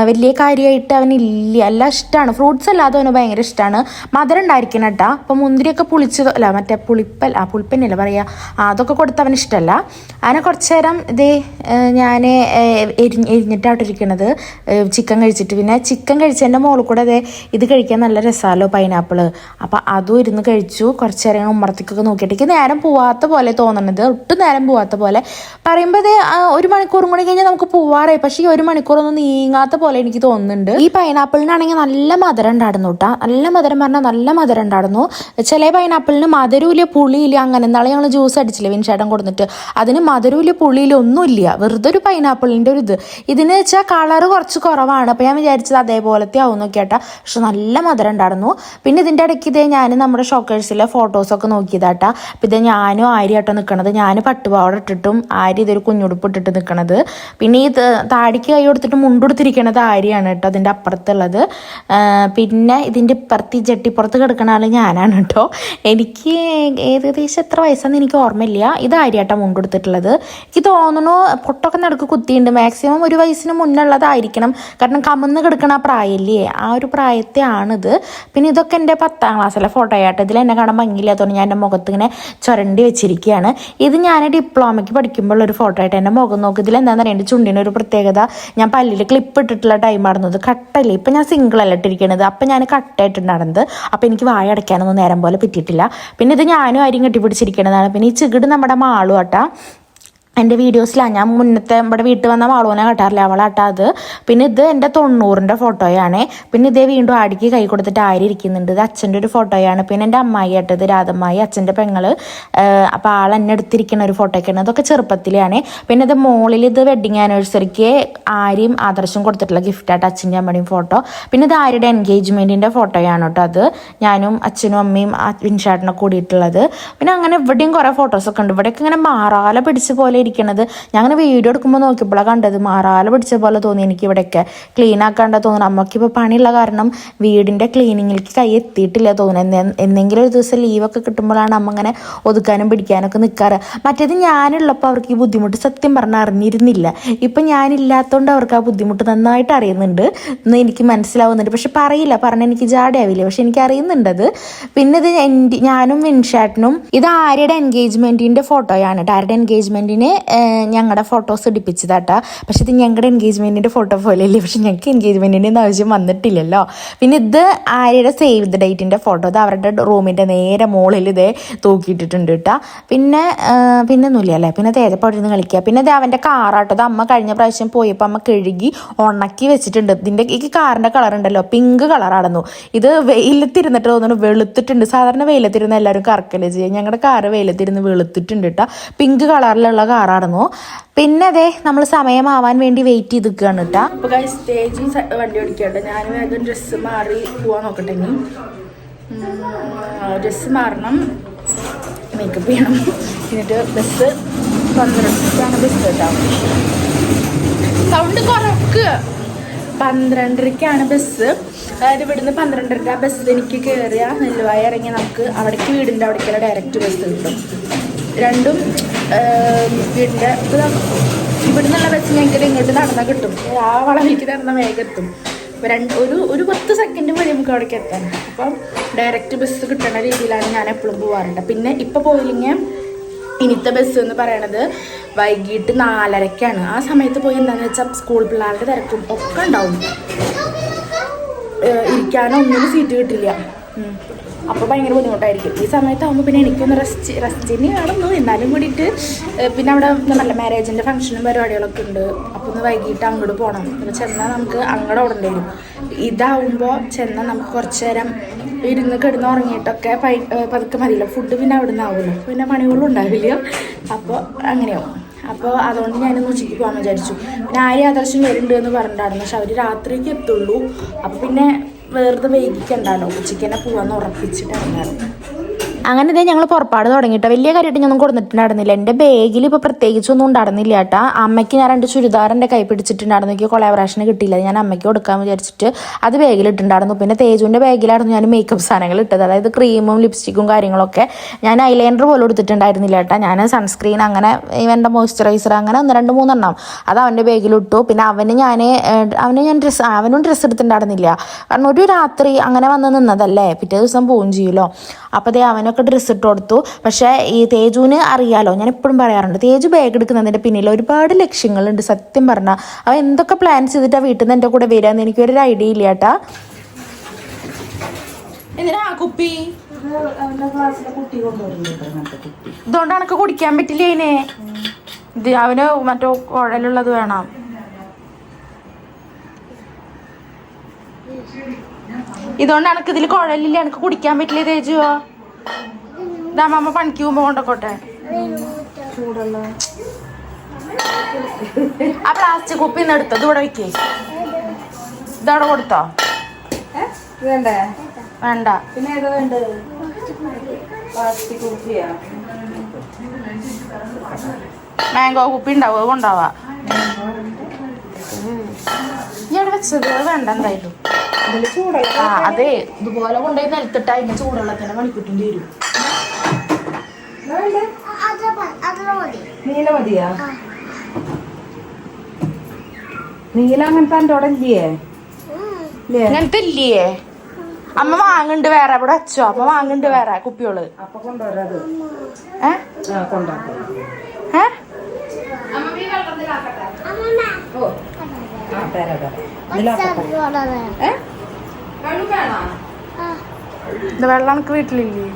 [SPEAKER 1] വലിയ കാര്യമായിട്ട് അവനില്ല. എല്ലാം ഇഷ്ടമാണ് ഫ്രൂട്ട്സ് അല്ലാതെ അവന് ഭയങ്കര ഇഷ്ടമാണ് മധുരം ഉണ്ടായിരിക്കണം കേട്ടോ. അപ്പോൾ മുന്തിരിയൊക്കെ പുളിച്ചത് അല്ല മറ്റേ പുളിപ്പൽ ആ പുളിപ്പന്നല്ല പറയുക അതൊക്കെ കൊടുത്ത് അവന് ഇഷ്ടമല്ല അങ്ങനെ കുറച്ച് നേരം ഇതേ ഞാൻ എരിഞ്ഞ് എരിഞ്ഞിട്ടാട്ടിരിക്കണത് ചിക്കൻ കഴിച്ചിട്ട്. പിന്നെ ചിക്കൻ കഴിച്ചതിന്റെ മുകളിൽ കൂടെ അതെ ഇത് കഴിക്കാൻ നല്ല രസമല്ലോ പൈനാപ്പിൾ അപ്പോൾ അതും ഇരുന്ന് കഴിച്ചു. കുറച്ച് നേരം ഉമ്മറത്തേക്കൊക്കെ നോക്കിയിട്ട്. നേരം പോവാത്ത പോലെ തോന്നണത്. ഒട്ടും നേരം പോവാത്ത പോലെ. പറയുമ്പോൾ ഒരു മണിക്കൂറും കൂടി കഴിഞ്ഞാൽ നമുക്ക് പോവാറേ. പക്ഷേ ഈ ഒരു മണിക്കൂറൊന്നും നീങ്ങാത്ത പോലെ എനിക്ക് തോന്നുന്നുണ്ട്. ഈ പൈനാപ്പിളിനാണെങ്കിൽ നല്ല മധുരം ഉണ്ടായിരുന്നു കേട്ടോ നല്ല മധുരം പറഞ്ഞാൽ നല്ല മധുരം ഉണ്ടായിരുന്നു. ചില പൈനാപ്പിളിന് മധുരമില്ല പുളിയില്ല അങ്ങനെ എന്നാളെ ഞങ്ങൾ ജ്യൂസ് അടിച്ചില്ലേ വിൻചേട്ടൻ കൊടുത്തിട്ട് അതിന് മധുരമില്ല പുളിയില്ല ഒന്നുമില്ല. വെറുതെ ഒരു പൈനാപ്പിളിന്റെ ഒരു ഇത്. ഇതിന് വെച്ചാൽ കളർ കുറച്ച് കുറവാണ്. അപ്പോൾ ഞാൻ വിചാരിച്ചത് അതേപോലത്തെ ആവും നോക്കിയാട്ടാ പക്ഷെ നല്ല മധുരം ഉണ്ടായിരുന്നു. പിന്നെ ഇതിന്റെ ഇടയ്ക്ക് ഇതേ ഞാൻ നമ്മുടെ ഷോക്കേഴ്സിലെ ഫോട്ടോസൊക്കെ നോക്കിയതാട്ടാ. അപ്പം ഇത് ഞാനും ആര്യാട്ടോ നിൽക്കണത് ഞാൻ പട്ടുപാവട ഇട്ടിട്ടും ആര്യ ഇതൊരു കുഞ്ഞുടുപ്പ് ഇട്ടിട്ട് നിൽക്കണത് പിന്നെ ഈ താടിക്ക് കൈ കൊടുത്തിട്ട് മുണ്ടുടുത്തിരിക്കണത് ആര്യാണ് കേട്ടോ അതിന്റെ അപ്പുറത്തുള്ളത്. പിന്നെ ഇതിന്റെ ഇപ്പുറത്ത് ഈ ജട്ടിപ്പുറത്ത് കിടക്കണ ആൾ ഞാനാണ് കേട്ടോ. എനിക്ക് ഏകദേശം എത്ര വയസ്സാന്ന് എനിക്ക് ഓർമ്മയില്ല. ഇത് ആര്യാട്ടാ മുണ്ടെടുത്തിട്ടുള്ളത്. എനിക്ക് തോന്നുന്നു പൊട്ടൊക്കെ നടക്ക് കുത്തിയുണ്ട് മാക്സിമം ഒരു വയസ്സിന് മുന്നുള്ളതായിരിക്കണം കാരണം കമന്ന് കിടക്കണ ആ പ്രായമല്ലേ ആ ഒരു പ്രായത്തെ ആണിത് പിന്നെ ഇതൊക്കെ എന്റെ പത്താം ക്ലാസ്സിലെ ഫോട്ടോ ആയിട്ട് ഇതിൽ എന്നെ കാണാൻ ഭംഗിയില്ലാത്തതുകൊണ്ട് ഞാൻ എന്റെ മുഖത്ത് ഇങ്ങനെ ചുരണ്ടി വെച്ചിരിക്കുകയാണ് ഇത് ഞാൻ ഡിപ്ലോമയ്ക്ക് പഠിക്കുമ്പോൾ ഒരു ഫോട്ടോ ആയിട്ട് എന്റെ മുഖം നോക്കി. ഇതിൽ എന്താണെന്ന് അറിയേണ്ടത് എന്റെ ചുണ്ടിന് ഒരു പ്രത്യേകത. ഞാൻ പല്ലിൽ ക്ലിപ്പ് ഇട്ടിട്ടുള്ള ടൈം ആയിരുന്നത് കട്ടല്ലേ ഇപ്പം ഞാൻ സിംഗിൾ അല്ല ഇട്ടിരിക്കണത്. അപ്പം ഞാൻ കട്ടായിട്ടുണ്ടായിരുന്നത് അപ്പം എനിക്ക് വായ അടയ്ക്കാനൊന്നും നേരം പോലെ പറ്റിയിട്ടില്ല. പിന്നെ ഇത് ഞാനും ആരും കെട്ടിപ്പിടിച്ചിരിക്കണതാണ്. പിന്നെ ഈ ചികിട് നമ്മുടെ മാളു ആട്ടാ. എന്റെ വീഡിയോസിലാണ് ഞാൻ മുന്നത്തെ ഇവിടെ വീട്ടിൽ വന്ന മാളൂനെ കട്ടാറില്ല? അവളാട്ടാ അത്. പിന്നെ ഇത് എന്റെ തൊണ്ണൂറിന്റെ ഫോട്ടോയാണ്. പിന്നെ ഇതേ വീണ്ടും ആടിക്ക് കൈ കൊടുത്തിട്ട് ആര് ഇരിക്കുന്നുണ്ട്? ഇത് അച്ഛന്റെ ഒരു ഫോട്ടോയാണ്. പിന്നെ എന്റെ അമ്മായി ആട്ടത് രാധമ്മായി അച്ഛന്റെ പെങ്ങൾ. അപ്പോൾ ആൾ എന്നെ എടുത്തിരിക്കുന്ന ഒരു ഫോട്ടോയൊക്കെയാണ്. അതൊക്കെ ചെറുപ്പത്തിലാണ് പിന്നെ ഇത് മോളിൽ ഇത് വെഡിങ് ആനിവേഴ്സറിക്ക് ആരെയും ആദർശം കൊടുത്തിട്ടുള്ള ഗിഫ്റ്റായിട്ട് അച്ഛന്റെ അമ്മയുടെയും ഫോട്ടോ. പിന്നെ ഇത് ആരുടെ എൻഗേജ്മെന്റിന്റെ ഫോട്ടോയാണ് കേട്ടോ അത്. ഞാനും അച്ഛനും അമ്മയും വിൻഷാട്ടിനൊക്കെ കൂടിയിട്ടുള്ളത്. പിന്നെ അങ്ങനെ ഇവിടെയും കുറേ ഫോട്ടോസൊക്കെ ഉണ്ട്. ഇവിടെയൊക്കെ ഇങ്ങനെ മാറാല പിടിച്ച് പോലെ ഇരിക്കണത്. ഞാൻ അങ്ങനെ വീഡിയോ എടുക്കുമ്പോൾ നോക്കിയപ്പോഴാണ് കണ്ടത്. മാറാല പിടിച്ച പോലെ തോന്നി എനിക്ക് ഇവിടെയൊക്കെ. ക്ലീൻ ആക്കാണ്ട തോന്നുന്നു. നമുക്കിപ്പോൾ പണിയുള്ള കാരണം വീടിന്റെ ക്ലീനിങ്ങിലേക്ക് കൈ എത്തിയിട്ടില്ല തോന്നുന്നു. എന്തെങ്കിലും ഒരു ദിവസം ലീവൊക്കെ കിട്ടുമ്പോഴാണ് അമ്മ ഇങ്ങനെ ഒതുക്കാനും പിടിക്കാനൊക്കെ നിൽക്കാറ് മറ്റേത് ഞാനുള്ളപ്പോൾ അവർക്ക് ഈ ബുദ്ധിമുട്ട് സത്യം പറഞ്ഞാൽ അറിഞ്ഞിരുന്നില്ല. ഇപ്പം ഞാനില്ലാത്തതുകൊണ്ട് അവർക്ക് ആ ബുദ്ധിമുട്ട് നന്നായിട്ട് അറിയുന്നുണ്ട് എന്ന് എനിക്ക് മനസ്സിലാവുന്നുണ്ട്. പക്ഷെ പറയില്ല. പറഞ്ഞാൽ എനിക്ക് ജാടയാവില്ല. പക്ഷെ എനിക്ക് അറിയുന്നുണ്ടത് പിന്നെ ഇത് എന്റെ ഞാനും വിൻഷാട്ടിനും ഇത് ആരുടെ എൻഗേജ്മെന്റിന്റെ ഫോട്ടോയാണ് കേട്ടോ. ആരുടെ എൻഗേജ്മെന്റിന് ഞങ്ങളുടെ ഫോട്ടോസ് ഇടിപ്പിച്ചതാട്ടാ. പക്ഷെ ഇത് ഞങ്ങളുടെ എൻഗേജ്മെന്റിന്റെ ഫോട്ടോ പോലെയല്ലേ. പക്ഷെ ഞങ്ങൾക്ക് എൻഗേജ്മെന്റിന്റെ ഒന്നും ആവശ്യം വന്നിട്ടില്ലല്ലോ. പിന്നെ ഇത് ആര്യയുടെ സേവ് ദ ഡേറ്റിന്റെ ഫോട്ടോ ഇത് അവരുടെ റൂമിന്റെ നേരെ മുകളിൽ ഇതേ തൂക്കിയിട്ടിട്ടുണ്ട് കേട്ടോ പിന്നെ പിന്നെ ഒന്നുമില്ല അല്ലേ? പിന്നെ തേജപ്പം ഇരുന്ന് കളിക്കുക പിന്നെ ഇത് അവന്റെ കാറാട്ടോ ഇത് അമ്മ കഴിഞ്ഞ പ്രാവശ്യം പോയപ്പോൾ അമ്മ കഴുകി ഉണക്കി വെച്ചിട്ടുണ്ട്. ഇതിന്റെ ഈ കാറിന്റെ കളർ ഉണ്ടല്ലോ. പിങ്ക് കളറാണെന്നു ഇത് വെയിലത്തിരുന്നിട്ട് തോന്നുന്നു വെളുത്തിട്ടുണ്ട്. സാധാരണ വെയിലത്തിരുന്ന് എല്ലാവരും കറക്കല്ലേ ചെയ്യുക? ഞങ്ങളുടെ കാറ് വെയിലത്തിരുന്ന് വെളുത്തിട്ടുണ്ട് കേട്ടോ പിങ്ക് കളറിലുള്ള കാറാണെന്നു പിന്നെ അതെ നമ്മൾ സമയമാവാൻ വേണ്ടി വെയിറ്റ് ചെയ്ത് നിൽക്കുകയാണ് കേട്ടോ അപ്പോൾ സ്റ്റേജും വണ്ടി ഓടിക്കട്ടെ. ഞാൻ വേഗം ഡ്രസ്സ് മാറി പോവാൻ നോക്കട്ടെ ഡ്രസ്സ് മാറണം. മേക്കപ്പ് ചെയ്യണം. എന്നിട്ട് ബസ് പന്ത്രണ്ടാണ് ബസ് കേട്ടോ. സൗണ്ട് കുറക്ക് പന്ത്രണ്ടരക്കാണ് ബസ് അതായത് ഇവിടുന്ന് പന്ത്രണ്ടര ബസ് എനിക്ക് കയറിയ നെല്ലുവായി ഇറങ്ങി നമുക്ക് അവിടേക്ക് വീടിന്റെ അവിടേക്കുള്ള ഡയറക്റ്റ് ബസ് കിട്ടും. രണ്ടും വീടിന്റെ ഇവിടെ നിന്നുള്ള ബസ് ഞങ്ങൾക്ക് ഇങ്ങോട്ട് നടന്നാൽ കിട്ടും. ആ വളവിലേക്ക് നടന്ന വേഗം എത്തും. രണ്ട് ഒരു ഒരു പത്ത് സെക്കൻഡ് മതി നമുക്ക് അവിടേക്ക് എത്താൻ അപ്പം ഡയറക്റ്റ് ബസ് കിട്ടുന്ന രീതിയിലാണ് ഞാൻ എപ്പോഴും പോകാറുണ്ട് പിന്നെ ഇപ്പോൾ പോയില്ലെങ്കിൽ ഇനിത്തെ ബസ് എന്ന് പറയണത് വൈകിട്ട് നാലരക്കാണ്. ആ സമയത്ത് പോയി എന്താണെന്ന് വെച്ചാൽ സ്കൂൾ പിള്ളേരുടെ തിരക്കും ഒക്കെ ഉണ്ടാവും. ഇരിക്കാനൊന്നും സീറ്റ് കിട്ടില്ല. അപ്പോൾ ഭയങ്കര ബുദ്ധിമുട്ടായിരിക്കും. ഈ സമയത്താകുമ്പോൾ പിന്നെ എനിക്കൊന്ന് റെസ്റ്റ് റെസ്റ്റിന് ആണെന്നു എന്നാലും കൂടിയിട്ട് പിന്നെ അവിടെ നല്ല മാരേജിന്റെ ഫംഗ്ഷനും പരിപാടികളൊക്കെ ഉണ്ട്. അപ്പോൾ ഒന്ന് വൈകിട്ട് അങ്ങോട്ട് പോകണം പിന്നെ ചെന്നാൽ നമുക്ക് അങ്ങോട്ട് ഓടേണ്ടി വരും. ഇതാവുമ്പോൾ ചെന്നാൽ നമുക്ക് കുറച്ച് നേരം ഇരുന്ന് കിടന്ന് ഉറങ്ങിയിട്ടൊക്കെ പൈ പതുക്കെ മതിയില്ല. ഫുഡ് പിന്നെ അവിടെ നിന്ന് ആവുമല്ലോ. പിന്നെ പണികളും ഉണ്ടാവില്ല അപ്പോൾ അങ്ങനെയാവും. അപ്പോൾ അതുകൊണ്ട് ഞാൻ ഉച്ചയ്ക്ക് പോകാൻ വിചാരിച്ചു. പിന്നെ ആര്യ ആദർശം വരുന്നുണ്ട് എന്ന് പറഞ്ഞിട്ടുണ്ടായിരുന്നു. പക്ഷെ അവർ രാത്രിക്ക് എത്തുള്ളൂ. അപ്പോൾ പിന്നെ വെറുതെ വൈകിക്കണ്ടല്ലോ ഉച്ചയ്ക്ക് തന്നെ പോകാമെന്ന് ഉറപ്പിച്ചിട്ട് ഇറങ്ങാറ്. അങ്ങനെ ഇതേ ഞങ്ങൾ പുറപ്പാട് തുടങ്ങിയിട്ട് വലിയ കാര്യമായിട്ട് ഞാനൊന്നും കൊടുത്തിട്ടുണ്ടായിരുന്നില്ല എന്റെ ബാഗിൽ ഇപ്പോൾ പ്രത്യേകിച്ചൊന്നും ഉണ്ടായിരുന്നില്ല കേട്ടാ. അമ്മയ്ക്ക് ഞാൻ രണ്ട് ചുരിദാർ എന്റെ കൈ പിടിച്ചിട്ടുണ്ടായിരുന്നു. എനിക്ക് കൊളാബറേഷന് കിട്ടിയില്ല. ഞാൻ അമ്മയ്ക്ക് കൊടുക്കാൻ വിചാരിച്ചിട്ട് അത് ബാഗിൽ ഇട്ടിട്ടുണ്ടായിരുന്നു. പിന്നെ തേജുവിന്റെ ബാഗിലായിരുന്നു ഞാൻ മേക്കപ്പ് സാധനങ്ങൾ ഇട്ടത്. അതായത് ക്രീമും ലിപ്സ്റ്റിക്കും കാര്യങ്ങളൊക്കെ ഞാൻ ഐലൈനർ പോലും എടുത്തിട്ടുണ്ടായിരുന്നില്ല കേട്ടാ. ഞാൻ സൺസ്ക്രീൻ അങ്ങനെ ഇവന്റെ മോയ്സ്ചറൈസർ അങ്ങനെ ഒന്ന് രണ്ട് മൂന്നെണ്ണം അത് അവന്റെ ബാഗിലിട്ടു പിന്നെ അവന് ഞാൻ അവന് ഞാൻ ഡ്രസ്സ് അവനും ഡ്രസ്സ് എടുത്തിട്ടുണ്ടായിരുന്നില്ല. കാരണം ഒരു രാത്രി അങ്ങനെ വന്ന് നിന്നതല്ലേ. പിറ്റേ ദിവസം പോവുകയും ചെയ്യുമല്ലോ. അപ്പോൾ ദേ അവനൊക്കെ ഡ്രസ്സ് ഇട്ട് കൊടുത്തു. പക്ഷേ ഈ തേജുവിന് അറിയാലോ ഞാൻ എപ്പോഴും പറയാറുണ്ട് തേജു ബാഗ് എടുക്കുന്നതിന്റെ പിന്നിൽ ഒരുപാട് ലക്ഷ്യങ്ങളുണ്ട് സത്യം പറഞ്ഞാൽ അവ എന്തൊക്കെ പ്ലാൻ ചെയ്തിട്ടാണ് വീട്ടിൽ നിന്ന് എന്റെ കൂടെ വരികയെന്ന് എനിക്കൊരു ഐഡിയ ഇല്ല ഏട്ടാ എന്തിനാ കുപ്പി?
[SPEAKER 3] അവന്റെ ക്ലാസ്സിലെ കുട്ടി കൊണ്ടുവരുന്നുണ്ട് അങ്ങനത്തെ കുട്ടി
[SPEAKER 1] ഇതുകൊണ്ട് എനക്ക് കുടിക്കാൻ പറ്റില്ല അതിനെ ഇത് അവന് മറ്റോ കുഴലുള്ളത് വേണം. ഇതുകൊണ്ട് എനക്ക് ഇതിൽ കുഴലില്ല? എനക്ക് കുടിക്കാൻ പറ്റില്ല തേജുവോ? ഇതാ അമ്മ പണിക്ക് പോകുമ്പോ കൊണ്ടോട്ടെ
[SPEAKER 3] ചൂടുള്ള.
[SPEAKER 1] ആ പ്ലാസ്റ്റിക് കുപ്പി ഇന്ന് എടുത്തോ? ഇത് ഇവിടെ വെക്കേ. ഇതവിടെ കൊടുത്തോ?
[SPEAKER 3] വേണ്ടേ? പിന്നെ
[SPEAKER 1] മാംഗോ കുപ്പി ഉണ്ടാവും അത് കൊണ്ടാവാ അത് വേണ്ട എന്തായാലും. ആ അതെ. ഇതുപോലെ കൊണ്ടുപോയി നിലത്തിട്ട് അതിന്റെ ചൂടുവെള്ളത്തിന്റെ മണിക്കൂട്ടിന്റെ വരും.
[SPEAKER 3] നീല മതിയാ? നീല അങ്ങനത്തെ എന്റെ അവിടെ ഇല്ലേ?
[SPEAKER 2] അങ്ങനത്തെ
[SPEAKER 3] ഇല്ലേ?
[SPEAKER 1] അമ്മ വാങ്ങണ്ട് വേറെ ഇവിടെ അച്ഛോ അമ്മ വാങ്ങണ്ട് വേറെ
[SPEAKER 3] കുപ്പിയോൾ.
[SPEAKER 1] ഏ? ഏ? ഇത് വെള്ളം എനിക്ക് വീട്ടിലില്ലേ?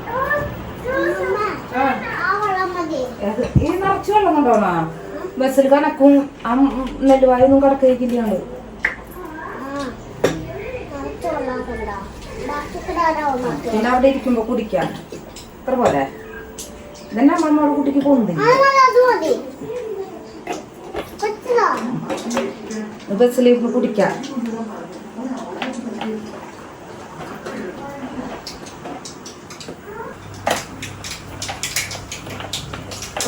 [SPEAKER 3] ഈ നിറച്ച് വെള്ളം കൊണ്ടുപോണോ ബസ്സിൽ കണക്കും ആ നെല്ലുവായൊന്നും കിടക്കില്ലാണ്ട്. പിന്നെ അവിടെ ഇരിക്കുമ്പോ കുടിക്കാം. അത്ര പോലെ. ഇതന്നെ അമ്മമ്മയുടെ കുട്ടിക്ക് കൊണ്ടില്ല ബസ്സിലിരുന്ന് കുടിക്കാം.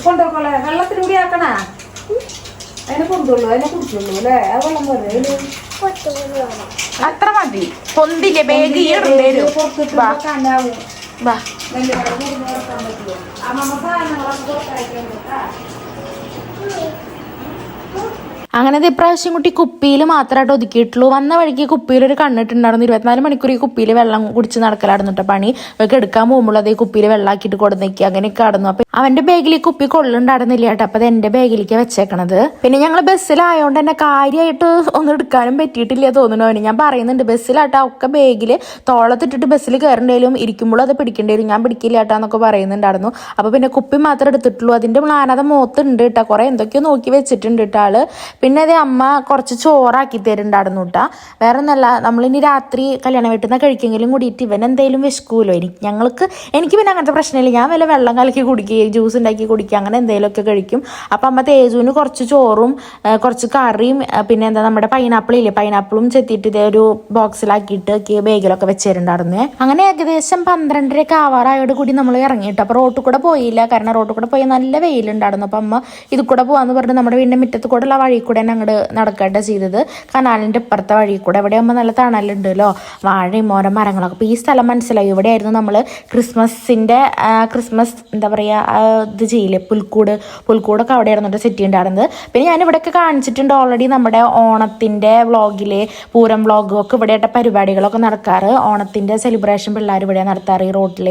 [SPEAKER 3] കൊണ്ടുപോക്കോളെ വെള്ളത്തിന് കൂടി ആക്കണേ? അതിനെ കൊണ്ടുള്ളൂ അതിനെ കുടിച്ചുള്ളൂ അല്ലേ? ആ വെള്ളം പോലെ.
[SPEAKER 1] അത്ര മതി. പൊന്തില്ലേ ബാഗ് ഈ അങ്ങനെ ഇപ്രാവശ്യം കുട്ടി കുപ്പിയിൽ മാത്രമായിട്ട് ഒതുക്കിയിട്ടുള്ളൂ. വന്ന വഴിക്ക് കുപ്പിയിൽ ഒരു കണ്ണിട്ടുണ്ടായിരുന്നു. ഇരുപത്തിനാല് മണിക്കൂർ ഈ കുപ്പിയിൽ വെള്ളം കുടിച്ച് നടക്കലായിരുന്നു കേട്ടോ പണി. ഇവർക്ക് എടുക്കാൻ പോകുമ്പോൾ അതേ കുപ്പിയിൽ വെള്ളമാക്കിയിട്ട് കൊടുന്നേക്ക് അങ്ങനെയൊക്കെ ആടുന്നു അപ്പൊ അവന്റെ ബാഗിൽ ഈ കുപ്പി കൊള്ളുണ്ടായിരുന്നില്ല കേട്ടോ. അപ്പൊ അത് എന്റെ ബാഗിലേക്ക് വെച്ചേക്കണത്. പിന്നെ ഞങ്ങൾ ബസ്സിലായോണ്ട് തന്നെ കാര്യമായിട്ട് ഒന്നും എടുക്കാനും പറ്റിയിട്ടില്ല തോന്നുന്നു അവന്. ഞാൻ പറയുന്നുണ്ട് ബസ്സിലാട്ടോ. ഒക്കെ ബാഗിൽ തോളത്തിട്ടിട്ട് ബസ്സിൽ കയറേണ്ടേലും ഇരിക്കുമ്പോൾ അത് പിടിക്കേണ്ടി ഞാൻ പിടിക്കില്ല കേട്ടോ എന്നൊക്കെ പറയുന്നുണ്ടായിരുന്നു. അപ്പൊ പിന്നെ കുപ്പി മാത്രം എടുത്തിട്ടുള്ളൂ. അതിന്റെ മ്ലാനത മോത്തുണ്ട് കേട്ടോ കുറെ എന്തൊക്കെയോ നോക്കി വെച്ചിട്ടുണ്ട് കേട്ടോ ആൾ. പിന്നെ അതേ അമ്മ കുറച്ച് ചോറാക്കി തരുന്നുണ്ടായിരുന്നു കേട്ടാ വേറെ ഒന്നല്ല നമ്മളിനി രാത്രി കല്യാണ വീട്ടിൽ കഴിക്കെങ്കിലും കൂടിയിട്ട് ഇവൻ എന്തെങ്കിലും വിശക്കുമല്ലോ എനിക്ക് ഞങ്ങൾക്ക് എനിക്ക് പിന്നെ അങ്ങനത്തെ പ്രശ്നമില്ല. ഞാൻ വല്ല വെള്ളം കലക്കി കുടിക്കുകയും ജ്യൂസ് ഉണ്ടാക്കി കുടിക്കുക അങ്ങനെ എന്തെങ്കിലുമൊക്കെ കഴിക്കും. അപ്പം അമ്മ തേജുവിന് കുറച്ച് ചോറും കുറച്ച് കറിയും പിന്നെ എന്താ നമ്മുടെ പൈനാപ്പിൾ ഇല്ലേ? പൈനാപ്പിളും ചെത്തിയിട്ട് ഇതേ ഒരു ബോക്സിലാക്കിയിട്ട് ബാഗിലൊക്കെ വെച്ചിട്ടുണ്ടായിരുന്നേ അങ്ങനെ ഏകദേശം പന്ത്രണ്ടരയൊക്കെ ആവാറായോട് കൂടി നമ്മൾ ഇറങ്ങിയിട്ട്. അപ്പോൾ റോട്ടിൽ കൂടെ പോയില്ല. കാരണം റോട്ടിൽ കൂടെ പോയി നല്ല വെയിലുണ്ടായിരുന്നു. അപ്പം അമ്മ ഇത് കൂടെ പോകാമെന്ന് പറഞ്ഞ് നമ്മുടെ വീടിന്റെ മുറ്റത്ത് കൂടെ ഉള്ള വഴി കൂടെ തന്നെ അങ്ങോട്ട് നടക്കേണ്ട ചെയ്തത്. കനാലിന്റെ ഇപ്പുറത്തെ വഴി കൂടെ ഇവിടെ ആകുമ്പോൾ നല്ല തണലുണ്ടല്ലോ. വാഴയും മോരം മരങ്ങളൊക്കെ. അപ്പോൾ ഈ സ്ഥലം മനസ്സിലായി. ഇവിടെയായിരുന്നു നമ്മൾ ക്രിസ്മസിന്റെ ക്രിസ്മസ് എന്താ പറയുക ഇത് ചെയ്യില്ലേ? പുൽക്കൂട്. പുൽക്കൂടൊക്കെ അവിടെ ആയിരുന്നു സെറ്റ് ഉണ്ടായിരുന്നത് പിന്നെ ഞാൻ ഇവിടെയൊക്കെ കാണിച്ചിട്ടുണ്ട് ഓൾറെഡി നമ്മുടെ ഓണത്തിന്റെ വ്ളോഗിലെ പൂരം വ്ളോഗും ഒക്കെ ഇവിടെയായിട്ട് പരിപാടികളൊക്കെ നടക്കാറ്. ഓണത്തിന്റെ സെലിബ്രേഷൻ പിള്ളേർ ഇവിടെ നടത്താറ് ഈ റോട്ടിൽ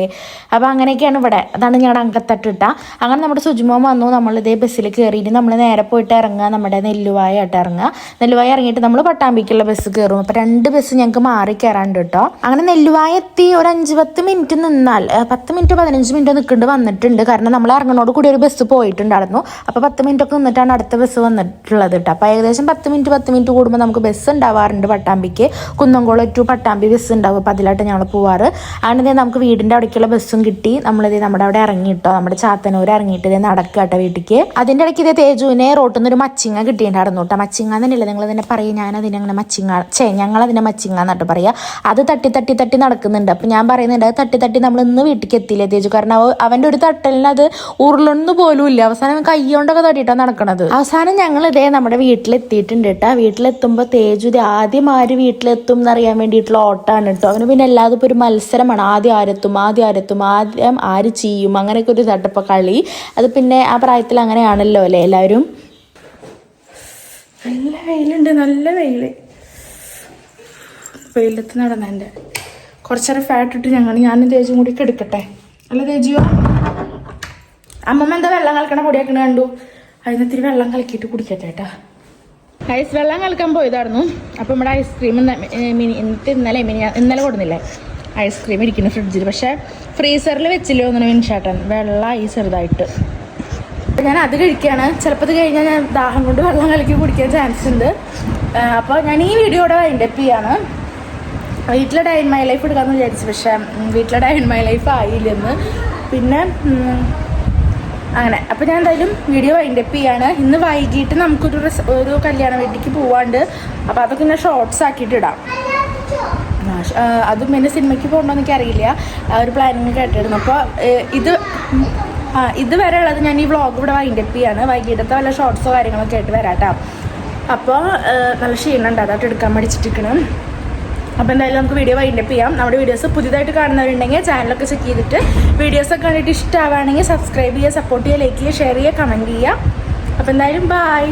[SPEAKER 1] അപ്പോൾ അങ്ങനെയൊക്കെയാണ് ഇവിടെ. അതാണ് ഞങ്ങളുടെ അങ്കത്തട്ടിട്ട. അങ്ങനെ നമ്മുടെ സുജിമോ വന്നു. നമ്മളിതേ ബസ്സിൽ കയറിയിട്ട് നമ്മൾ നേരെ പോയിട്ട് ഇറങ്ങുക. നമ്മുടെ നെല്ലു നെല്ലുവായ ആയിട്ട് ഇറങ്ങുക. നെല്ലുവായ ഇറങ്ങിയിട്ട് നമ്മൾ പട്ടാമ്പിക്കുള്ള ബസ് കയറും അപ്പോൾ രണ്ട് ബസ് ഞങ്ങൾക്ക് മാറി കയറാണ്ട് കേട്ടോ അങ്ങനെ നെല്ലുവായ എത്തി ഒരു അഞ്ച് പത്ത് മിനിറ്റ് നിന്നാൽ പത്ത് മിനിറ്റ് പതിനഞ്ച് മിനിറ്റ് നിൽക്കേണ്ടി വന്നിട്ടുണ്ട്. കാരണം നമ്മൾ ഇറങ്ങണോട് കൂടി ഒരു ബസ് പോയിട്ടുണ്ടായിരുന്നു. അപ്പോൾ പത്ത് മിനിറ്റ് ഒക്കെ നിന്നിട്ടാണ് അടുത്ത ബസ് വന്നിട്ടുള്ളത് കേട്ടോ അപ്പോൾ ഏകദേശം പത്ത് മിനിറ്റ് പത്ത് മിനിറ്റ് കൂടുമ്പോൾ നമുക്ക് ബസ് ഉണ്ടാവാറുണ്ട് പട്ടാമ്പിക്ക്. കുന്നംകുളം ടു പട്ടാമ്പി ബസ് ഉണ്ടാവും. അപ്പോൾ അതിലായിട്ട് ഞങ്ങൾ പോവാറ്. അങ്ങനെ നമുക്ക് വീടിന്റെ അവിടേക്കുള്ള ബസ്സും കിട്ടി. നമ്മളിത് നമ്മുടെ അവിടെ ഇറങ്ങിയിട്ടോ നമ്മുടെ ചാത്തനൂർ ഇറങ്ങിയിട്ട് ഇതേ നടക്കുക വീട്ടിലേക്ക് അതിന്റെ ഇടയ്ക്ക് ഇതേ തേജുവിനെ റോട്ടിൽ നിന്ന് ഒരു മച്ചിങ്ങ കിട്ടിയിട്ടുണ്ടായിരുന്നു കേട്ടോ മച്ചിങ്ങ എന്നല്ല നിങ്ങൾ തന്നെ പറയും ഞാനതിനെ അങ്ങനെ മച്ചിങ്ങ ചേ ഞങ്ങൾ അതിനെ മച്ചിങ്ങ എന്നിട്ട് പറയുക. അത് തട്ടി തട്ടി തട്ടി നടക്കുന്നുണ്ട്. അപ്പം ഞാൻ പറയുന്നുണ്ട് അത് തട്ടി തട്ടി നമ്മൾ ഇന്ന് വീട്ടിലേക്ക് എത്തിയില്ലേ തേജു? കാരണം അവന്റെ ഒരു തട്ടലിന് അത് ഉരുളൊന്നു പോലും ഇല്ല. അവസാനം കൈ കൊണ്ടൊക്കെ തട്ടിയിട്ടാണ് നടക്കണത്. അവസാനം ഞങ്ങൾ ഇതേ നമ്മുടെ വീട്ടിലെത്തിയിട്ടുണ്ട് കേട്ടോ വീട്ടിലെത്തുമ്പോൾ തേജു ആദ്യം ആര് വീട്ടിലെത്തും എന്നറിയാൻ വേണ്ടിയിട്ടുള്ള ഓട്ടാണ് കേട്ടോ അവന് പിന്നെ അല്ലാതെ ഇപ്പോൾ ഒരു മത്സരമാണ്. ആദ്യം ആരെത്തും ആദ്യം ആരെത്തും ആദ്യം ആര് ചെയ്യും? അങ്ങനെയൊക്കെ ഒരു തട്ടപ്പ കളി. അത് പിന്നെ ആ പ്രായത്തിൽ അങ്ങനെയാണല്ലോ അല്ലേ എല്ലാവരും? നല്ല വെയിലുണ്ട് നല്ല വെയിൽ വെയിലത്ത് നടന്നതിന്റെ കുറച്ചേരം ഫാറ്റ് ഇട്ട് ഞങ്ങൾ ഞാനും തേജും കൂടി എടുക്കട്ടെ അല്ല തേജിയോ അമ്മമ്മ എന്താ വെള്ളം കലക്കണ പൊടിയാക്കണ കണ്ടു? അതിന് ഇത്തിരി വെള്ളം കലക്കിയിട്ട് കുടിക്കട്ടെ കേട്ടാ ഐസ് വെള്ളം കലക്കാൻ പോയതായിരുന്നു. അപ്പം നമ്മുടെ ഐസ്ക്രീം ഇന്നലെ മിനി ഇന്നലെ കൊടുന്നില്ലേ? ഐസ്ക്രീം ഇരിക്കുന്നു ഫ്രിഡ്ജിൽ പക്ഷേ ഫ്രീസറിൽ വെച്ചില്ലോ ഒന്നിന് മിനിഷാട്ടൻ. വെള്ളം ഈ ചെറുതായിട്ട്. അപ്പം ഞാൻ അത് കഴിക്കുകയാണ് ചിലപ്പോൾ അത് കഴിഞ്ഞാൽ ഞാൻ ദാഹം കൊണ്ട് വെള്ളം കലക്കി കുടിക്കാൻ ചാൻസ് ഉണ്ട്. അപ്പോൾ ഞാൻ ഈ വീഡിയോയുടെ വൈൻഡപ്പ് ചെയ്യാണ്. വീട്ടിലെ ഡയൻ മൈ ലൈഫ് എടുക്കാമെന്ന് വിചാരിച്ചു പക്ഷേ വീട്ടിലെ ഡയൻ മൈ ലൈഫ് ആയില്ലെന്ന്. പിന്നെ അങ്ങനെ. അപ്പോൾ ഞാൻ എന്തായാലും വീഡിയോ വൈൻഡപ്പ് ചെയ്യാണ്. ഇന്ന് വൈകിട്ട് നമുക്കൊരു ഒരു കല്യാണ വീട്ടിലേക്ക് പോവാണ്ട്. അപ്പോൾ അതൊക്കെ ഞാൻ ഷോർട്സ് ആക്കിയിട്ട് ഇടാം. അതും പിന്നെ സിനിമയ്ക്ക് പോകണമെന്ന് അറിയില്ല ആ ഒരു പ്ലാനിങ് കേട്ടിരുന്നു അപ്പോൾ ഇത് ആ ഇത് വരെ ഉള്ളത് ഞാൻ ഈ വ്ളോഗ് ഇവിടെ വൈൻഡപ്പ് ചെയ്യാണ്. വൈകിട്ടത്തെ വല്ല ഷോർട്സോ കാര്യങ്ങളൊക്കെ ആയിട്ട് വരാം കേട്ടോ അപ്പോൾ നല്ല ക്ഷീണമുണ്ട് അതായിട്ട് എടുക്കാൻ മടിച്ചിട്ടിരിക്കണം അപ്പോൾ എന്തായാലും നമുക്ക് വീഡിയോ വൈൻഡ് അപ്പ് ചെയ്യാം. നമ്മുടെ വീഡിയോസ് പുതിയതായിട്ട് കാണുന്നവരുണ്ടെങ്കിൽ ചാനലൊക്കെ ചെക്ക് ചെയ്തിട്ട് വീഡിയോസൊക്കെ കണ്ടിട്ട് ഇഷ്ടമാവുകയാണെങ്കിൽ സബ്സ്ക്രൈബ് ചെയ്യുക സപ്പോർട്ട് ചെയ്യുക ലൈക്ക് ചെയ്യുക ഷെയർ ചെയ്യുക കമന്റ് ചെയ്യുക. അപ്പോൾ എന്തായാലും ബായ്